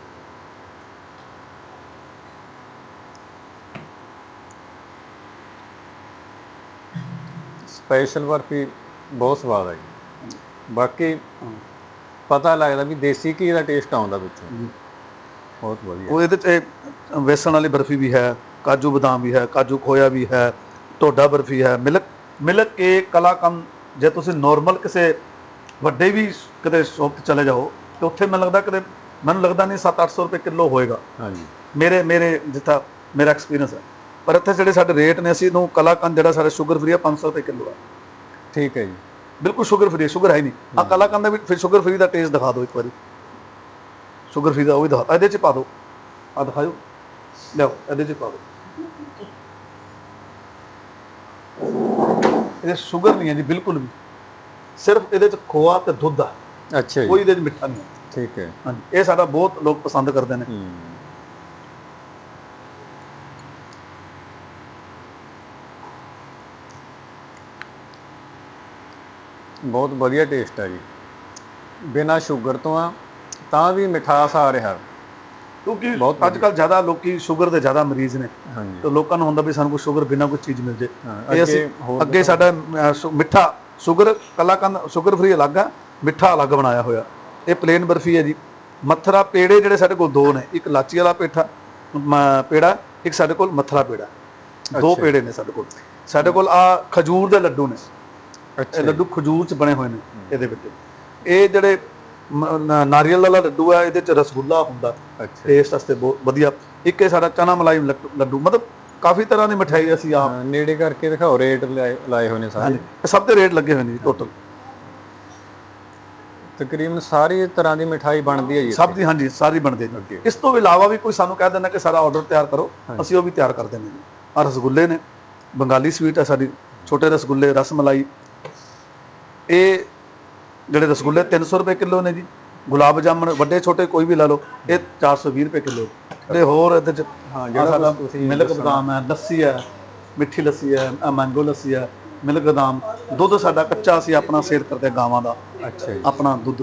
ਸਪੈਸ਼ਲ ਬਰਫੀ ਬਹੁਤ ਸਵਾਦ ਹੈ ਬਾਕੀ ਪਤਾ ਲੱਗਦਾ ਵੀ ਦੇਸੀ ਘੀ ਦਾ ਟੇਸਟ ਆਉਂਦਾ ਵਿੱਚੋਂ ਬਹੁਤ ਵਧੀਆ। ਉਹ ਇਹਦੇ ਚ ਇਹ ਵੇਸਣ ਵਾਲੀ ਬਰਫੀ ਵੀ ਹੈ ਕਾਜੂ ਬਦਾਮ ਵੀ ਹੈ ਕਾਜੂ ਖੋਇਆ ਵੀ ਹੈ ਢੋਡਾ ਬਰਫੀ ਹੈ। ਮਿਲਕ ਮਿਲਕ ਕੇ ਕਲਾਕੰਦ ਜੇ ਤੁਸੀਂ ਨਾਰਮਲ ਕਿਸੇ ਵੱਡੇ ਵੀ ਕਿਤੇ ਸ਼ੌਪ ਤੇ ਚਲੇ ਜਾਓ ਤੇ ਉੱਥੇ ਮੈਨੂੰ ਲੱਗਦਾ ਕਿਤੇ ਮੈਨੂੰ ਲੱਗਦਾ ਨਹੀਂ 7-800 ਰੁਪਏ ਕਿਲੋ ਹੋਏਗਾ। ਹਾਂਜੀ। ਮੇਰੇ ਮੇਰੇ ਜਿੱਥਾ ਮੇਰਾ ਐਕਸਪੀਰੀਅੰਸ ਹੈ। ਪਰ ਇੱਥੇ ਜਿਹੜੇ ਸਾਡੇ ਰੇਟ ਨੇ ਅਸੀਂ ਨੂੰ ਕਲਾਕੰਦ ਜਿਹੜਾ ਸਾਡਾ ਸ਼ੂਗਰ ਫ੍ਰੀ ਹੈ 500 ਰੁਪਏ ਕਿਲੋ ਹੈ ਠੀਕ ਹੈ ਜੀ। ਬਿਲਕੁਲ ਸ਼ੂਗਰ ਫ੍ਰੀ ਸ਼ੂਗਰ ਹੈ ਨਹੀਂ। ਆ ਕਲਾਕੰਦ ਦਾ ਵੀ ਫਿਰ ਸ਼ੂਗਰ ਫ੍ਰੀ ਦਾ ਟੇਸਟ ਦਿਖਾ ਦਿਓ ਇੱਕ ਵਾਰੀ। ਸ਼ੂਗਰ ਫ੍ਰੀ ਦਾ ਉਹ ਵੀ ਦਿਖਾ ਇਹਦੇ ਚ ਪਾ ਦਿਓ। ਆ ਦਿਖਾਓ ਲਿਆਓ ਇਹਦੇ ਚ ਪਾ ਦਿਓ। ਇਹ ਸ਼ੂਗਰ ਨਹੀਂ ਹੈ ਜੀ ਬਿਲਕੁਲ ਵੀ। ਸਿਰਫ ਇਹਦੇ ਚ ਖੋਆ ਤੇ ਦੁੱਧ ਆ। ਅੱਛਾ ਜੀ। ਕੋਈ ਇਹਦੇ ਚ ਮਿੱਠਾ ਨਹੀਂ। ਠੀਕ ਹੈ। ਹਾਂਜੀ। ਇਹ ਸਾਡਾ ਬਹੁਤ ਲੋਕ ਪਸੰਦ ਕਰਦੇ ਨੇ। ਬਹੁਤ ਵਧੀਆ ਟੇਸਟ ਹੈ ਜੀ। ਬਿਨਾ ਸ਼ੂਗਰ ਤੋਂ ਆ ਤਾਂ ਵੀ ਮਿਠਾਸ ਆ ਰਿਹਾ। ਕਿਉਂਕਿ ਅੱਜ ਕੱਲ ਜ਼ਿਆਦਾ ਲੋਕੀ ਸ਼ੂਗਰ ਦੇ ਜ਼ਿਆਦਾ ਮਰੀਜ਼ ਨੇ। ਹਾਂਜੀ। ਤੇ ਲੋਕਾਂ ਨੂੰ ਹੁੰਦਾ ਵੀ ਸਾਨੂੰ ਕੋਈ ਸ਼ੂਗਰ ਬਿਨਾਂ ਕੋਈ ਚੀਜ਼ ਮਿਲ ਜੇ। ਹਾਂ, ਇਹ ਅਸੀਂ ਅੱਗੇ ਸਾਡਾ ਮਿੱਠਾ ਸ਼ੂਗਰ ਕਲਾਕੰਦ ਸ਼ੂਗਰ ਫ੍ਰੀ ਅਲੱਗ ਆ ਮਿੱਠਾ ਅਲੱਗ ਬਣਾਇਆ ਹੋਇਆ। ਇਹ ਪਲੇਨ ਬਰਫੀ ਹੈ ਜੀ। ਮੱਥਰਾ ਪੇੜੇ ਜਿਹੜੇ ਸਾਡੇ ਕੋਲ ਦੋ ਨੇ ਇੱਕ ਲਾਚੀ ਵਾਲਾ ਪੇਠਾ ਪੇੜਾ ਇੱਕ ਸਾਡੇ ਕੋਲ ਮੱਥਰਾ ਪੇੜਾ। ਦੋ ਪੇੜੇ ਨੇ ਸਾਡੇ ਕੋਲ। ਸਾਡੇ ਕੋਲ ਆ ਖਜੂਰ ਦੇ ਲੱਡੂ ਨੇ। ਅੱਛਾ ਲੱਡੂ ਖਜੂਰ ਚ ਬਣੇ ਹੋਏ ਨੇ ਇਹਦੇ ਵਿੱਚ। ਇਹ ਜਿਹੜੇ ਨਾਰੀਅਲ ਵਾਲਾ ਲੱਡੂ ਆ ਇਹਦੇ ਚ ਰਸਗੁੱਲਾ ਹੁੰਦਾ। ਟੇਸਟ ਵਾਸਤੇ ਬਹੁਤ ਵਧੀਆ। ਇੱਕ ਇਹ ਸਾਡਾ ਚਨਾ ਮਲਾਈ ਲੱਡੂ ਮਤਲਬ ਕਾਫੀ ਤਰ੍ਹਾਂ ਦੀ ਮਠਿਆਈ ਅਸੀਂ ਆਪ ਹਾਂ, ਨੇੜੇ ਕਰਕੇ ਦਿਖਾਓ ਰੇਟ ਲਾਏ ਲਾਏ ਹੋਏ ਨੇ ਸਾਰੇ ਇਹ ਸਭ ਦੇ ਰੇਟ ਲੱਗੇ ਹੋਏ ਨੇ ਜੀ ਟੋਟਲ ਤਕਰੀਬਨ ਸਾਰੀ ਤਰ੍ਹਾਂ ਦੀ ਮਿਠਾਈ ਬਣਦੀ ਹੈ ਜੀ ਸਭ ਦੀ ਹਾਂਜੀ ਸਾਰੀ ਬਣਦੇ ਨੇ ਇਸ ਤੋਂ ਇਲਾਵਾ ਵੀ ਕੋਈ ਸਾਨੂੰ ਕਹਿ ਦਿੰਦਾ ਕਿ ਸਾਡਾ ਆਰਡਰ ਤਿਆਰ ਕਰੋ ਅਸੀਂ ਉਹ ਵੀ ਤਿਆਰ ਕਰ ਦਿੰਦੇ ਨੇ ਆ ਰਸਗੁੱਲੇ ਨੇ ਬੰਗਾਲੀ ਸਵੀਟ ਹੈ ਸਾਡੀ ਛੋਟੇ ਰਸਗੁੱਲੇ ਰਸ ਮਲਾਈ। ਇਹ ਜਿਹੜੇ ਰਸਗੁੱਲੇ 300 ਰੁਪਏ ਕਿਲੋ ਨੇ ਜੀ ਗੁਲਾਬ ਜਾਮਣ ਵੱਡੇ ਛੋਟੇ ਕੋਈ ਵੀ ਲਾ ਲਓ ਇਹ 420 ਰੁਪਏ ਕਿਲੋ। ਤੇ ਹੋਰ ਇਹਦੇ ਚ ਹਾਂ ਜਿਹੜਾ ਸਾਡਾ ਮਿਲਕ ਬਦਾਮ ਹੈ ਲੱਸੀ ਹੈ ਮਿੱਠੀ ਲੱਸੀ ਹੈ ਮੈਂਗੋ ਲੱਸੀ ਹੈ ਮਿਲਕ ਬਦਾਮ। ਦੁੱਧ ਸਾਡਾ ਕੱਚਾ ਅਸੀਂ ਆਪਣਾ ਸੇਲ ਕਰਦੇ ਹਾਂ ਗਾਵਾਂ ਦਾ। ਅੱਛਾ ਜੀ। ਆਪਣਾ ਦੁੱਧ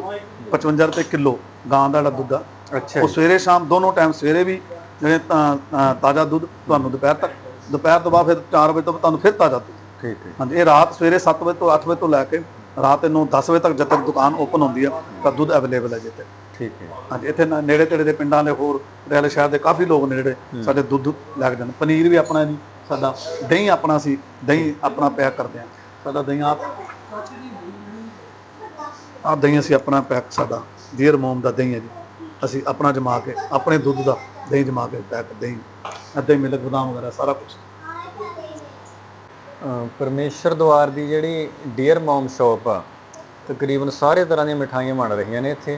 55 ਰੁਪਏ ਕਿਲੋ ਗਾਂ ਦਾ ਜਿਹੜਾ ਦੁੱਧ ਆ। ਅੱਛਾ ਉਹ ਸਵੇਰੇ ਸ਼ਾਮ ਦੋਨੋਂ ਟਾਈਮ ਸਵੇਰੇ ਵੀ ਜਿਹੜੇ ਤਾਜ਼ਾ ਦੁੱਧ ਤੁਹਾਨੂੰ ਦੁਪਹਿਰ ਤੱਕ ਦੁਪਹਿਰ ਤੋਂ ਬਾਅਦ ਫਿਰ 4 ਵਜੇ ਤੋਂ ਤੁਹਾਨੂੰ ਫਿਰ ਤਾਜ਼ਾ ਦੁੱਧ। ਠੀਕ ਹੈ। ਹਾਂਜੀ ਇਹ ਰਾਤ ਸਵੇਰੇ 7 ਵਜੇ ਤੋਂ 8 ਵਜੇ ਤੋਂ ਲੈ ਕੇ ਰਾਤ ਨੂੰ 10 ਵਜੇ ਤੱਕ ਜਦ ਤੱਕ ਦੁਕਾਨ ਓਪਨ ਹੁੰਦੀ ਆ ਤਾਂ ਦੁੱਧ ਅਵੇਲੇਬਲ ਹੈ ਜਿੱਥੇ। ਠੀਕ ਹੈ। ਹਾਂਜੀ ਇੱਥੇ ਨਾ- ਨੇੜੇ ਤੇੜੇ ਦੇ ਪਿੰਡਾਂ ਦੇ ਹੋਰ ਰੈਲ ਸ਼ਹਿਰ ਦੇ ਕਾਫੀ ਲੋਕ ਨੇ ਜਿਹੜੇ ਸਾਡੇ ਦੁੱਧ ਲੈ ਕੇ ਜਾਂਦੇ ਪਨੀਰ ਵੀ ਆਪਣਾ ਜੀ ਸਾਡਾ ਦਹੀਂ ਆਪਣਾ ਸੀ ਦਹੀਂ ਆਪਣਾ ਪੈਕ ਕਰਦੇ ਆ ਸਾਡਾ ਦਹੀਂ ਆਪ ਆ ਦਹੀਂ ਅਸੀਂ ਆਪਣਾ ਪੈਕ ਸਾਡਾ ਡੀਅਰ ਮੋਮ ਦਾ ਦਹੀਂ ਹੈ ਜੀ। ਅਸੀਂ ਆਪਣਾ ਜਮਾ ਕੇ ਆਪਣੇ ਦੁੱਧ ਦਾ ਦਹੀਂ ਜਮਾ ਕੇ ਪੈਕ ਦਹੀਂ ਅੱਧੇ ਮਿਲਕ ਬਦਾਮ ਵਗੈਰਾ ਸਾਰਾ ਕੁਝ ਅਹ ਪਰਮੇਸ਼ਰ ਦਵਾਰ ਦੀ ਜਿਹੜੀ ਡੀਅਰ ਮੌਮ ਸ਼ਾਪ ਆ ਤਕਰੀਬਨ ਸਾਰੇ ਤਰ੍ਹਾਂ ਦੀਆਂ ਮਿਠਾਈਆਂ ਬਣ ਰਹੀਆਂ ਨੇ ਇੱਥੇ।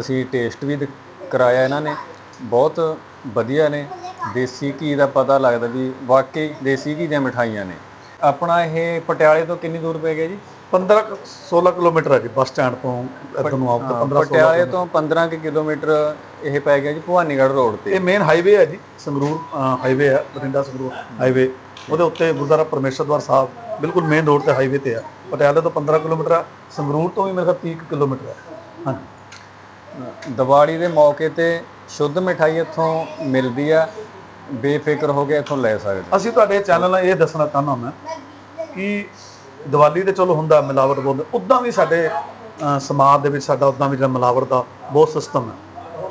ਅਸੀਂ ਟੇਸਟ ਵੀ ਦ- ਕਰਾਇਆ ਇਹਨਾਂ ਨੇ। ਬਹੁਤ ਵਧੀਆ ਨੇ। ਦੇਸੀ ਘੀ ਦਾ ਪਤਾ ਲੱਗਦਾ ਵੀ ਵਾਕਈ ਦੇਸੀ ਘੀ ਦੀਆਂ ਮਿਠਾਈਆਂ ਨੇ। ਆਪਣਾ ਇਹ ਪਟਿਆਲੇ ਤੋਂ ਕਿੰਨੀ ਦੂਰ ਪੈ ਗਿਆ ਜੀ? 15 ਕੁ 16 ਕਿਲੋਮੀਟਰ ਹੈ ਜੀ ਬੱਸ ਸਟੈਂਡ ਤੋਂ ਇੱਥੋਂ ਨੂੰ ਆਪ ਤਾਂ 15 16 ਪਟਿਆਲੇ ਤੋਂ 15 ਕੁ ਕਿਲੋਮੀਟਰ ਇਹ ਪੈ ਗਿਆ ਜੀ ਭਵਾਨੀਗੜ੍ਹ ਰੋਡ ਤੇ। ਇਹ ਮੇਨ ਹਾਈਵੇ ਹੈ ਜੀ ਸੰਗਰੂਰ ਹਾਈਵੇ ਹੈ ਬਠਿੰਡਾ ਸੰਗਰੂਰ ਹਾਈਵੇ ਉਹਦੇ ਉੱਤੇ ਗੁਰਦੁਆਰਾ ਪਰਮੇਸ਼ਰਦਵਾਰ ਸਾਹਿਬ ਬਿਲਕੁਲ ਮੇਨ ਰੋਡ ਤੇ ਹਾਈਵੇ ਤੇ ਆ। ਪਟਿਆਲੇ ਤੋਂ 15 ਕਿਲੋਮੀਟਰ ਆ ਸੰਗਰੂਰ ਤੋਂ ਵੀ ਮੇਰੇ ਖਿਆਲ 30 ਕੁ ਕਿਲੋਮੀਟਰ ਹੈ ਹਾਂਜੀ। ਦੀਵਾਲੀ ਦੇ ਮੌਕੇ ਤੇ ਸ਼ੁੱਧ ਮਿਠਾਈ ਇੱਥੋਂ ਮਿਲਦੀ ਆ। ਬੇਫਿਕਰ ਹੋ ਕੇ ਇੱਥੋਂ ਲੈ ਸਕਦੇ ਅਸੀਂ ਤੁਹਾਡੇ ਚੈਨਲ ਨਾਲ ਇਹ ਦੱਸਣਾ ਚਾਹੁੰਦਾ ਮੈਂ ਕਿ ਦੀਵਾਲੀ ਤੇ ਚਲੋ ਹੁੰਦਾ ਮਿਲਾਵਟ ਬੋਲਦੇ ਉਦਾਂ ਵੀ ਸਾਡੇ ਅਹ, ਸਮਾਜ ਦੇ ਵਿੱਚ ਸਾਡਾ ਉਦਾਂ ਵੀ ਜਿਹੜਾ ਮਿਲਾਵਟ ਦਾ ਬਹੁਤ ਸਿਸਟਮ ਹੈ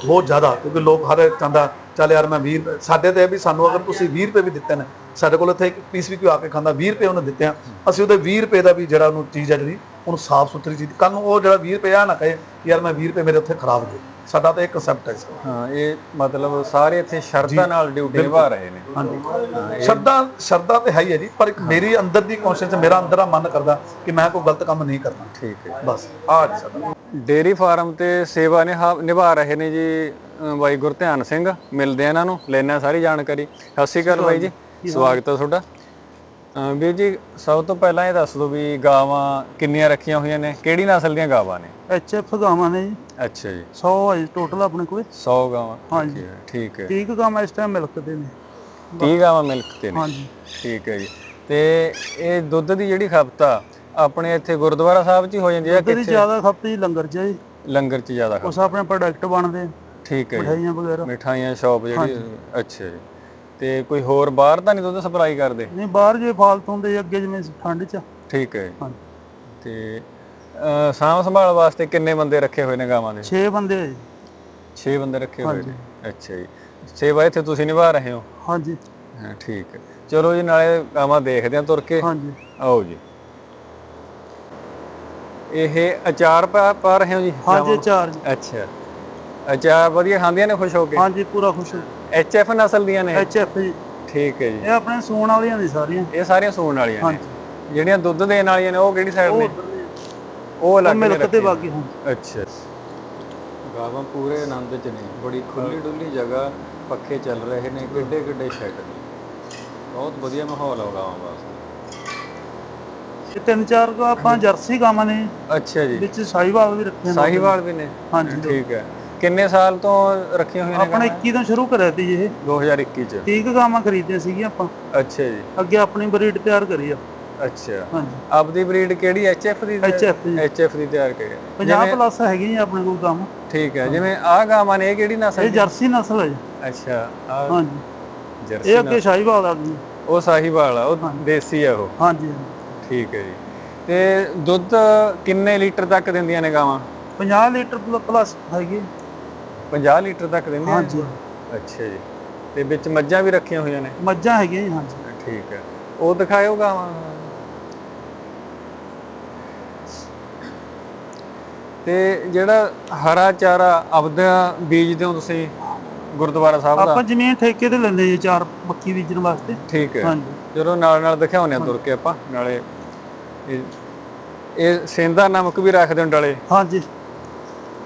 ਬਹੁਤ ਜ਼ਿਆਦਾ ਕਿਉਂਕਿ ਲੋਕ ਹਰ ਇੱਕ ਚਾਹੁੰਦਾ ਚੱਲ ਯਾਰ ਮੈਂ 20 ਰੁਪਏ ਸਾਡੇ ਤੇ ਇਹ ਵੀ ਸਾਨੂੰ ਅਗਰ ਤੁਸੀਂ 20 ਰੁਪਏ ਵੀ ਦਿੱਤੇ ਨੇ ਸਾਡੇ ਕੋਲ ਇੱਥੇ ਇੱਕ ਪੀਸ ਵੀ ਕੋਈ ਆ ਕੇ ਖਾਂਦਾ 20 ਰੁਪਏ ਉਹਨੇ ਦਿੱਤੇ ਆ ਅਸੀਂ ਉਹਦੇ 20 ਰੁਪਏ ਦਾ ਵੀ ਜਿਹੜਾ ਉਹਨੂੰ ਚੀਜ਼ ਹੈ ਜਿਹੜੀ ਉਹਨੂੰ ਸਾਫ਼ ਸੁਥਰੀ ਚੀਜ਼ ਕੱਲ ਨੂੰ ਉਹ ਜਿਹੜਾ 20 ਰੁਪਏ ਆ ਨਾ ਕਹੇ ਯਾਰ ਮੈਂ 20 ਰੁਪਏ ਮੇਰੇ ਉੱਥੇ ਖਰਾਬ ਗਏ। ਸਾਡਾ ਤਾਂ ਇਹ ਕਨਸੈਪਟ ਹੈ। ਹਾਂ ਇਹ ਮਤਲਬ ਸਾਰੇ ਇੱਥੇ ਸ਼ਰਧਾ ਨਾਲ ਡਿਊਟੀ ਨਿਭਾ ਰਹੇ ਨੇ। ਹਾਂਜੀ। ਸ਼ਰਧਾ ਸ਼ਰਧਾ ਤੇ ਹੈ ਹੀ ਹੈ ਜੀ ਪਰ ਮੇਰੀ ਅੰਦਰ ਦੀ ਕੌਨਸ਼ੀਅਸ ਮੇਰਾ ਅੰਦਰ ਆ ਮਨ ਕਰਦਾ ਕਿ ਮੈਂ ਕੋਈ ਗਲਤ ਕੰਮ ਨਹੀਂ ਕਰਨਾ। ਠੀਕ ਹੈ। ਬਸ। ਆ ਜੀ ਸਾਡਾ। ਡੇਰੀ ਫਾਰਮ ਤੇ ਸੇਵਾ ਨਿਭਾ ਨਿਭਾ ਰਹੇ ਨੇ ਜੀ ਬਾਈ ਗੁਰਧਿਆਨ ਸਿੰਘ। ਮਿਲਦੇ ਆ ਇਹਨਾਂ ਨੂੰ ਲੈਣਾ ਸਾਰੀ ਜਾਣਕਾਰੀ। ਸਤਿ ਸ਼੍ਰੀ ਅਕਾਲ ਬਾਈ ਜੀ। ਸਵਾਗਤ ਹੈ ਤੁਹਾਡਾ। ਵੀਰ ਜੀ ਸਭ ਤੋਂ ਪਹਿਲਾਂ ਇਹ ਦੱਸ ਦਿਓ ਵੀ ਗਾਵਾਂ ਕਿੰਨੀਆਂ ਰੱਖੀਆਂ ਹੋਈਆਂ ਨੇ ਕਿਹੜੀ ਨਸਲ ਦੀਆਂ ਗਾਵਾਂ ਨੇ? ਐਚ ਐਫ ਗਾਵਾਂ ਨੇ ਜੀ। ਅੱਛਾ ਜੀ। 100 ਹੈ ਟੋਟਲ ਆਪਣੇ ਕੋਲੇ। 100 ਗਾਵਾਂ ਹਾਂਜੀ। ਠੀਕ ਹੈ। 30 ਗਾਵਾਂ ਇਸ ਟਾਈਮ ਮਿਲਕ ਦੇ ਨੇ। 30 ਗਾਵਾਂ ਮਿਲਕ ਤੇ ਨੇ। ਹਾਂਜੀ। ਠੀਕ ਹੈ ਜੀ। ਤੇ ਇਹ ਦੁੱਧ ਦੀ ਜਿਹੜੀ ਖਪਤ ਆ ਆਪਣੇ ਇੱਥੇ ਗੁਰਦੁਆਰਾ ਸਾਹਿਬ 'ਚ ਹੀ ਹੋ ਜਾਂਦੀ ਹੈ ਦੀ ਕਿੱਥੇ? ਜ਼ਿਆਦਾ ਖਪਤ ਜੀ ਲੰਗਰ 'ਚ ਹੈ ਜੀ। ਲੰਗਰ 'ਚ ਜ਼ਿਆਦਾ ਖਪਤ। ਉਸ ਆਪਣੇ ਪ੍ਰੋਡਕਟ ਬਣਦੇ ਠੀਕ ਹੈ ਜੀ। ਮਠਾਈਆਂ ਵਗੈਰਾ। ਮਿਠਾਈਆਂ ਸ਼ਾਪ ਜਿਹੜੀ ਅੱਛਾ ਜੀ। ਤੇ ਕੋਈ ਹੋਰ ਬਾਹਰ ਤਾਂ ਨਹੀਂ ਦੁੱਧ ਸਪਲਾਈ ਕਰਦੇ? ਨਹੀਂ ਬਾਹਰ ਜੇ ਫਾਲਤੂ ਹੁੰਦੇ ਅੱਗੇ ਜਿਵੇਂ ਠੰਡ 'ਚ। ਠੀਕ ਹੈ। ਤੇ ਅਹ, ਸਾਂਭ ਸੰਭਾਲ ਵਾਸਤੇ ਕਿੰਨੇ ਬੰਦੇ ਰੱਖੇ ਹੋਏ ਨੇ ਗਾਵਾਂ ਦੇ? 6 ਬੰਦੇ ਹੈ ਜੀ। 6 ਬੰਦੇ ਰੱਖੇ ਹੋਏ ਨੇ। ਅੱਛਾ ਜੀ। ਸੇਵਾ ਇੱਥੇ ਤੁਸੀਂ ਨਿਭਾ ਰਹੇ ਹੋ? ਹਾਂਜੀ। ਹਾਂ ਠੀਕ ਹੈ। ਚਲੋ ਜੀ ਨਾਲੇ ਗਾਵਾਂ ਦੇਖਦੇ ਹਾਂ ਤੁਰ ਕੇ। ਹਾਂਜੀ। ਆਓ ਜੀ। ਇਹ ਅਚਾਰ ਪਾ ਪਾ ਰਹੇ ਹੋ ਜੀ? ਹਾਂਜੀ ਚਾਰ ਜੀ। ਅੱਛਾ। ਅਚਾਰ ਵਧੀਆ ਖਾਂਦੀਆਂ ਨੇ ਖੁਸ਼ ਹੋ ਕੇ? ਹਾਂਜੀ ਪੂਰਾ ਖੁਸ਼ ਐਚ ਐਫ ਨਸਲ ਦੀਆਂ ਨੇ ਐਚ ਐਫ ਜੀ। ਠੀਕ ਹੈ ਜੀ। ਇਹ ਆਪਣੇ ਸੂਣ ਵਾਲੀਆਂ ਨੇ ਸਾਰੀਆਂ। ਇਹ ਸਾਰੀਆਂ ਸੂਣ ਵਾਲੀਆਂ ਨੇ। ਹਾਂਜੀ। ਜਿਹੜੀਆਂ ਦੁੱਧ ਦੇਣ ਵਾਲੀਆਂ ਨੇ ਉਹ ਕਿਹੜੀ ਸਾਈਡ ਨੇ। ਉਹ ਅਲੱਗ ਨੇ ਮਿਲਕ ਤੇ ਰੱਖੀਆਂ। ਬਾਗੀ ਹਾਂ ਅੱਛਾ ਗਾਵਾਂ ਪੂਰੇ ਆਨੰਦ ਚ ਨੇ। ਬੜੀ ਖੁੱਲੀ ਡੁੱਲੀ ਜਗ੍ਹਾ ਪੱਖੇ ਚੱਲ ਰਹੇ ਨੇ ਕਿੱਡੇ ਕਿੱਡੇ ਸ਼ੈੱਡ ਨੇ। ਬਹੁਤ ਵਧੀਆ ਮਾਹੌਲ ਆ ਗਾਵਾਂ ਵਾਸਤੇ। ਇਹ ਤਿੰਨ ਚਾਰ ਕੁ ਆਪਾਂ ਜਰਸੀ ਗਾਵਾਂ ਨੇ। ਅੱਛਾ ਜੀ। ਵਿੱਚ ਸਾਹੀਵਾਲ ਵੀ ਰੱਖੇ ਨੇ। ਸਾਹੀਵਾਲ ਵੀ ਨੇ। ਹਾਂਜੀ। ਠੀਕ ਹੈ। ਕਿੰਨੇ ਸਾਲ ਤੋਂ ਰੱਖੀਆਂ ਹੋਈਆਂ ਨੇ ਆਪਣੇ 21 ਤੋਂ ਸ਼ੁਰੂ ਕਰਿਆ ਸੀ ਇਹ। 2021 ਚ। 30 ਕੁ ਗਾਵਾਂ ਖਰੀਦੀਆਂ ਸੀਗੀਆਂ ਆਪਾਂ। ਅੱਛਾ ਜੀ। ਅੱਗੇ ਆਪਣੀ ਬਰੀਡ ਤਿਆਰ ਕਰੀ ਆ। ਅੱਛਾ। ਹਾਂਜੀ। ਆਪਦੀ ਬਰੀਡ ਕਿਹੜੀ ਐਚਐਫ ਦੀ ਦੀ। ਐਚਐਫ ਦੀ ਤਿਆਰ ਕਰੀ ਹੈ। 50 ਪਲੱਸ ਹੈਗੀ ਜੀ ਆਪਣੇ ਕੋਲ ਗਾਵਾਂ ਠੀਕ ਹੈ। ਜਿਵੇਂ ਆਹ ਗਾਵਾਂ ਨੇ ਇਹ ਕਿਹੜੀ ਨਸਲ ਇਹ ਜਰਸੀ ਨਸਲ ਹੈ ਜੀ। ਅੱਛਾ ਹਾਂਜੀ। ਜਰਸੀ ਇਹ ਅੱਗੇ ਸ਼ਾਹੀਵਾਲ ਆ ਗਈ। ਉਹ ਸਾਹੀਵਾਲ ਆ ਉਹ ਦੇਸੀ ਆ ਉਹ। ਹਾਂਜੀ ਠੀਕ ਹੈ ਜੀ। ਤੇ ਦੁੱਧ ਕਿੰਨੇ ਲੀਟਰ ਤੱਕ ਦਿੰਦੀਆਂ ਨੇ ਗਾਵਾਂ 50 ਲੀਟਰ ਪਲੱਸ ਹੈਗੀ। 50 ਲੀਟਰ ਤੱਕ ਦਿੰਦੀਆਂ ਨੇ? ਹਾਂਜੀ। ਅੱਛਾ ਜੀ। ਤੇ ਵਿੱਚ ਮੱਝਾਂ ਵੀ ਰੱਖੀਆਂ ਹੋਈਆਂ ਨੇ? ਮੱਝਾਂ ਹੈਗੀਆਂ ਜੀ ਹਾਂਜੀ। ਠੀਕ ਹੈ। ਉਹ ਦਿਖਾਇਓ ਗਾਵਾਂ। ਤੇ ਜਿਹੜਾ ਹਰਾ ਚਾਰਾ ਆਪਦਾ ਬੀਜਦੇ ਹੋ ਤੁਸੀਂ ਗੁਰਦੁਆਰਾ ਸਾਹਿਬ ਦਾ? ਆਪਾਂ ਜ਼ਮੀਨ ਠੇਕੇ ਤੇ ਲੈਂਦੇ ਜੀ ਚਾਰ ਮੱਕੀ ਬੀਜਣ ਵਾਸਤੇ। ਠੀਕ ਹੈ। ਹਾਂਜੀ। ਚਲੋ ਨਾਲ ਨਾਲ ਦਿਖਾਉਂਦੇ ਆ ਤੁਰ ਕੇ ਆਪਾਂ। ਨਾਲੇ ਇਹ ਇਹ ਸੇਂਦਾ ਨਮਕ ਵੀ ਰੱਖਦੇ ਹੋ ਡਲੇ ਹਾਂਜੀ।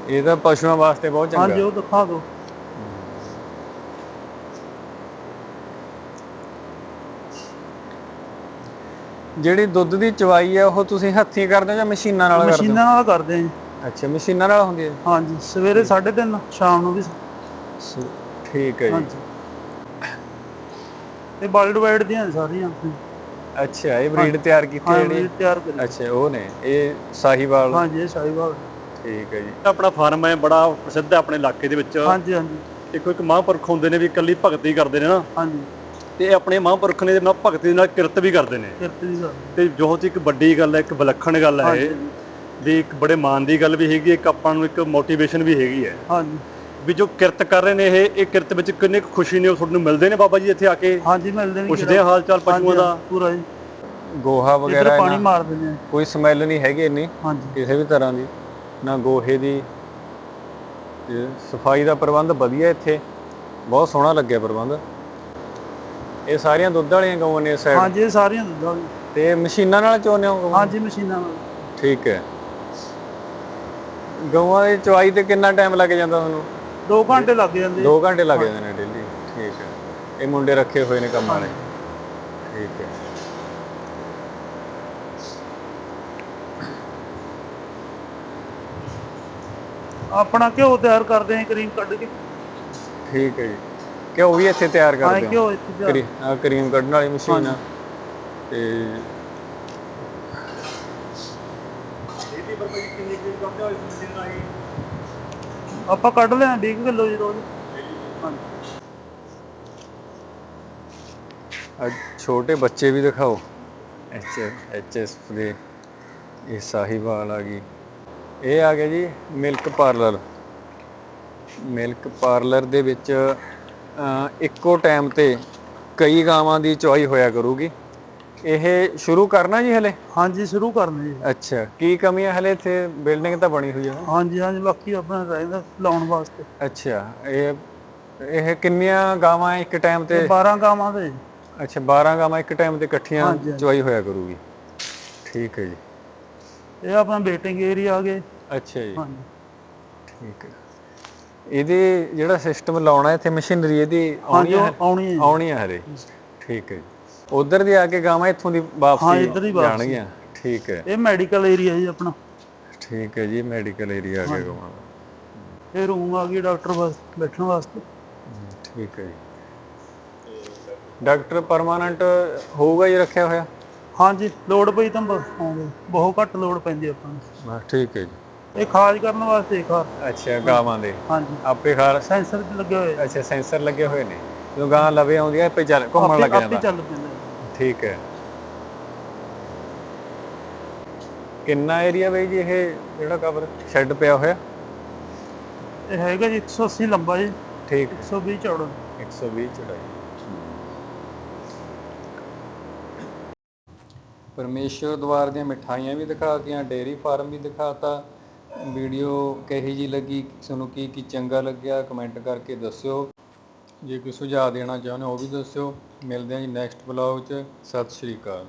ਇਹ ਤਾਂ ਪਸ਼ੂਆਂ ਵਾਸਤੇ ਬਹੁਤ ਹਾਂਜੀ ਚੰਗਾ ਉਹ ਦਿਖਾ ਦਿਓ। ਜਿਹੜੀ ਦੁੱਧ ਦੀ ਚਵਾਈ ਹੈ ਉਹ ਤੁਸੀਂ ਹੱਥੀਂ ਕਰਦੇ ਹੋ ਜਾਂ ਮਸ਼ੀਨਾਂ ਨਾਲ ਕਰਦੇ ਮਸ਼ੀਨਾਂ ਨਾਲ ਕਰਦੇ ਜੀ। ਹੋ ਅੱਛਾ ਮਸ਼ੀਨਾਂ ਨਾਲ ਹੁੰਦੀ ਹੈ? ਹਾਂਜੀ ਸਵੇਰੇ 3:30 ਸ਼ਾਮ ਨੂੰ ਵੀ ਸ- ਠੀਕ ਹੈ ਜੀ। ਹਾਂਜੀ। ਇਹ ਵਰਲਡ ਵਾਈਡ ਦੀਆਂ ਨੇ ਸਾਰੀਆਂ। ਅੱਛਾ ਇਹ ਬਰੀਡ ਤਿਆਰ ਕੀਤੀ ਹਾਂ ਹੈ? ਜਿਹੜੀ ਤਿਆਰ ਕਰੀ। ਅੱਛਾ ਉਹ ਨੇ ਇਹ ਸਾਹੀਵਾਲ। ਹਾਂਜੀ ਇਹ ਸ਼ਾਹੀਵਾਲ। ਠੀਕ ਹੈ ਜੀ। ਆਪਣਾ ਫਾਰਮ ਹੈ ਬੜਾ ਪ੍ਰਸਿੱਧ ਹੈ ਆਪਣੇ ਇਲਾਕੇ ਦੇ ਵਿੱਚ। ਹਾਂਜੀ ਹਾਂਜੀ। ਇੱਕੋ ਇੱਕ ਮਹਾਂਪੁਰਖ ਹੁੰਦੇ ਨੇ ਵੀ ਇਕੱਲੀ ਭਗਤੀ ਕਰਦੇ ਨੇ ਨਾ। ਹਾਂਜੀ। ਤੇ ਇਹ ਆਪਣੇ ਮਹਾਂਪੁਰਖ ਨੇ ਨਾਲ ਭਗਤੀ ਦੇ ਨਾਲ ਕਿਰਤ ਵੀ ਕਰਦੇ ਨੇ। ਕਿਰਤ ਦੀ ਗੱਲ ਤੇ ਬਹੁਤ ਇੱਕ ਵੱਡੀ ਗੱਲ ਹੈ ਇੱਕ ਵਿਲੱਖਣ ਗੱਲ ਹੈ ਵੀ ਇੱਕ ਬੜੇ ਮਾਣ ਦੀ ਗੱਲ ਵੀ ਹੈਗੀ ਹੈ, ਇੱਕ ਆਪਾਂ ਨੂੰ ਇੱਕ ਮੋਟੀਵੇਸ਼ਨ ਵੀ ਹੈਗੀ ਹੈ। ਹਾਂਜੀ। ਵੀ ਜੋ ਕਿਰਤ ਕਰ ਰਹੇ ਨੇ ਇਹ ਇਹ ਕਿਰਤ ਵਿੱਚ ਕਿੰਨੀ ਖੁਸ਼ੀ ਨੇ ਉਹ ਤੁਹਾਨੂੰ ਮਿਲਦੇ ਨੇ ਬਾਬਾ ਜੀ ਇੱਥੇ ਆ ਕੇ? ਹਾਂਜੀ ਮਿਲਦੇ ਨੇ ਪੁੱਛਦੇ ਆ ਹਾਲ ਚਾਲ ਪਸ਼ੂਆਂ ਦਾ। ਪੂਰਾ ਜੀ। ਗੋਹਾ ਵਗੈਰਾ ਪਾਣੀ ਮਾਰ ਦਿੰਦੇ ਕੋਈ ਸਮੈਲ ਨਹੀਂ ਹੈਗੀ ਇੰਨੀ। ਹਾਂਜੀ। ਕਿਸੇ ਵੀ ਤਰ੍ਹਾਂ ਦੀ। ਨਾ ਗੋਹੇ ਦੀ ਤੇ ਸਫ਼ਾਈ ਦਾ ਪ੍ਰਬੰਧ ਵਧੀਆ ਇੱਥੇ। ਬਹੁਤ ਸੋਹਣਾ ਲੱਗਿਆ ਪ੍ਰਬੰਧ। ਇਹ ਸਾਰੀਆਂ ਦੁੱਧ ਵਾਲੀਆਂ ਗਊਆਂ ਨੇ ਸਾਈਡ ਹਾਂਜੀ ਇਹ ਸਾਰੀਆਂ ਦੁੱਧ ਵਾਲੀ ਤੇ ਮਸ਼ੀਨਾਂ ਨਾਲ ਚੋਨੇ ਹੋ ਗਊਆਂ? ਹਾਂਜੀ ਮਸ਼ੀਨਾਂ ਨਾਲ। ਠੀਕ ਹੈ। ਗਊਆਂ ਦੀ ਚਵਾਈ ਤੇ ਕਿੰਨਾ ਟਾਈਮ ਲੱਗ ਜਾਂਦਾ ਤੁਹਾਨੂੰ? 2 ਘੰਟੇ ਲੱਗ ਜਾਂਦੇ। 2 ਘੰਟੇ ਲੱਗ ਜਾਂਦੇ ਨੇ ਡੇਲੀ। ਠੀਕ ਹੈ। ਇਹ ਮੁੰਡੇ ਰੱਖੇ ਹੋਏ ਨੇ ਕੰਮ ਵਾਲੇ। ਠੀਕ ਹੈ। ਆਪਣਾ ਘਿਓ ਤਿਆਰ ਕਰਦੇ ਆ ਕਰੀਮ ਕੱਢ ਕੇ। ਠੀਕ ਹੈ ਜੀ। ਘਿਓ ਵੀ ਇੱਥੇ ਤਿਆਰ ਹਾਂ ਕਰਦੇ ਹੋ। ਘਿਓ ਇੱਥੇ ਤਿਆਰ- ਕਰੀ ਆਹ ਕਰੀਮ ਕੱਢਣ ਵਾਲੀ ਮਸ਼ੀਨ ਆ। ਤੇ ਆਪਾਂ ਕੱਢ ਲਿਆ 20 ਕਿਲੋ ਜੀ ਰੋਜ਼। ਹਾਂਜੀ। ਅੱਜ ਛੋਟੇ ਬੱਚੇ ਵੀ ਦਿਖਾਓ। ਐਚ ਐਚ ਐਸ ਦੇ ਇਹ ਸਾਹੀਵਾਲ ਆ ਗਈ। ਇਹ ਆ ਗਿਆ ਜੀ ਮਿਲਕ ਪਾਰਲਰ। ਮਿਲਕ ਪਾਰਲਰ ਦੇ ਵਿੱਚ ਇੱਕੋ ਟਾਈਮ ਤੇ ਕਈ ਗਾਵਾਂ ਦੀ ਚੁਆਈ ਹੋਇਆ ਕਰੂਗੀ। ਇਹ ਸ਼ੁਰੂ ਕਰਨਾ ਜੀ ਹਲੇ? ਹਾਂਜੀ ਸ਼ੁਰੂ ਕਰਨੇ ਜੀ। ਅੱਛਾ ਕੀ ਕਮੀ ਹੈ ਹਲੇ ਇੱਥੇ? ਬਿਲਡਿੰਗ ਤਾਂ ਬਣੀ ਹੋਈ ਹੈ ਹਾਂਜੀ ਹਾਂਜੀ ਬਾਕੀ ਆਪਣਾ ਰਹਿੰਦਾ ਲਾਉਣ ਵਾਸਤੇ। ਅੱਛਾ ਇਹ ਇਹ ਕਿੰਨੀਆਂ ਗਾਵਾਂ ਇੱਕ ਟਾਈਮ ਤੇ? ਤੇ 12 ਗਾਵਾਂ ਦੇ। ਅੱਛਾ 12 ਗਾਵਾਂ ਇੱਕ ਟਾਈਮ ਤੇ ਇਕੱਠੀਆਂ। ਚੁਆਈ ਹੋਇਆ ਕਰੂਗੀ। ਠੀਕ ਹੈ ਜੀ। ਇਹ ਆਪਣਾ ਵੇਟਿੰਗ ਏਰੀਆ ਆ ਗਏ। ਅੱਛਾ ਜੀ। ਹਾਂਜੀ। ਠੀਕ ਹੈ। ਇਹਦੇ ਜਿਹੜਾ ਸਿਸਟਮ ਲਾਉਣਾ ਇੱਥੇ ਮਸ਼ੀਨਰੀ ਇਹਦੀ ਆਉਣੀ ਹਾਂਜੀ ਹੈ ਆਉਣੀ ਹੈ ਜੀ। ਆਉਣੀ ਹੈ ਹਰੇ ਠੀਕ ਹੈ ਉਧਰ ਦੀ ਆ ਕੇ ਗਾਵਾਂ ਇੱਥੋਂ ਦੀ ਹਾਂ, ਵਾਪਸੀ ਇੱਧਰ ਦੀ ਵਾਪਸੀ। ਜਾਣਗੀਆਂ। ਠੀਕ ਹੈ। ਇਹ ਮੈਡੀਕਲ ਏਰੀਆ ਜੀ ਆਪਣਾ। ਠੀਕ ਹੈ ਜੀ ਮੈਡੀਕਲ ਏਰੀਆ ਆ ਗਿਆ ਗਾਵਾਂ ਇਹ ਰੂਮ ਆ ਗਈ ਡਾਕਟਰ ਬਸ ਬੈਠਣ ਵਾਸਤੇ। ਠੀਕ ਹੈ ਜੀ। ਡਾਕਟਰ ਪਰਮਾਨੈਂਟ ਹੋਊਗਾ ਜੀ ਰੱਖਿਆ ਹੋਇਆ? ਹਾਂਜੀ ਲੋਡ ਪਈ ਤਾਂ ਬਸ ਆਉਂਦੇ। ਬਹੁਤ ਘੱਟ ਲੋਡ ਪੈਂਦੀ ਆਪਾਂ ਨੂੰ। ਹਾਂ, ਠੀਕ ਹੈ ਜੀ। ਇਹ ਖਾਜ ਕਰਨ ਵਾਸਤੇ ਖਾ। ਅੱਛਾ ਗਾਵਾਂ ਦੇ। ਹਾਂਜੀ। ਆਪੇ ਖਾਰ ਸੈਂਸਰ ਤੇ ਲੱਗੇ ਹੋਏ ਅੱਛਾ ਸੈਂਸਰ ਲੱਗੇ ਹੋਏ ਨੇ। ਜਦੋਂ ਗਾਂ ਲਵੇ ਆਉਂਦੀ ਹੈ ਆਪੇ ਚੱਲ ਘੁੰਮਣ ਲੱਗ ਆਪੇ ਆਪੇ ਜਾਂਦਾ ਚੱਲ ਪੈਂਦੇ। ਠੀਕ ਹੈ। ਕਿੰਨਾ ਏਰੀਆ ਬਈ ਜੀ ਇਹ ਜਿਹੜਾ ਕਵਰ ਸ਼ੈੱਡ ਪਿਆ ਹੋਇਆ? ਇਹ ਹੈਗਾ ਜੀ 180 ਲੰਬਾ ਜੀ। ਠੀਕ। 120 ਚੌੜਾ। 120 ਚੜਾਈ ਪਰਮੇਸ਼ਵਰ ਦਵਾਰ ਦੀਆਂ ਮਿਠਾਈਆਂ ਵੀ ਦਿਖਾਤੀਆਂ ਡੇਰੀ ਫਾਰਮ ਵੀ ਦਿਖਾਤਾ ਵੀਡੀਓ ਕਹੀ ਜੀ ਲੱਗੀ, ਤੁਹਾਨੂੰ ਕੀ ਕੀ ਚੰਗਾ ਲੱਗਿਆ ਕਮੈਂਟ ਕਰਕੇ ਦੱਸਿਓ। ਜੇ ਕੋਈ ਸੁਝਾਅ ਦੇਣਾ ਚਾਹੁੰਦੇ ਹੋ ਉਹ ਵੀ ਦੱਸਿਓ। ਮਿਲਦੇ ਹਾਂ ਜੀ ਨੈਕਸਟ ਵਲੌਗ 'ਚ। ਸਤਿ ਸ਼੍ਰੀ ਅਕਾਲ।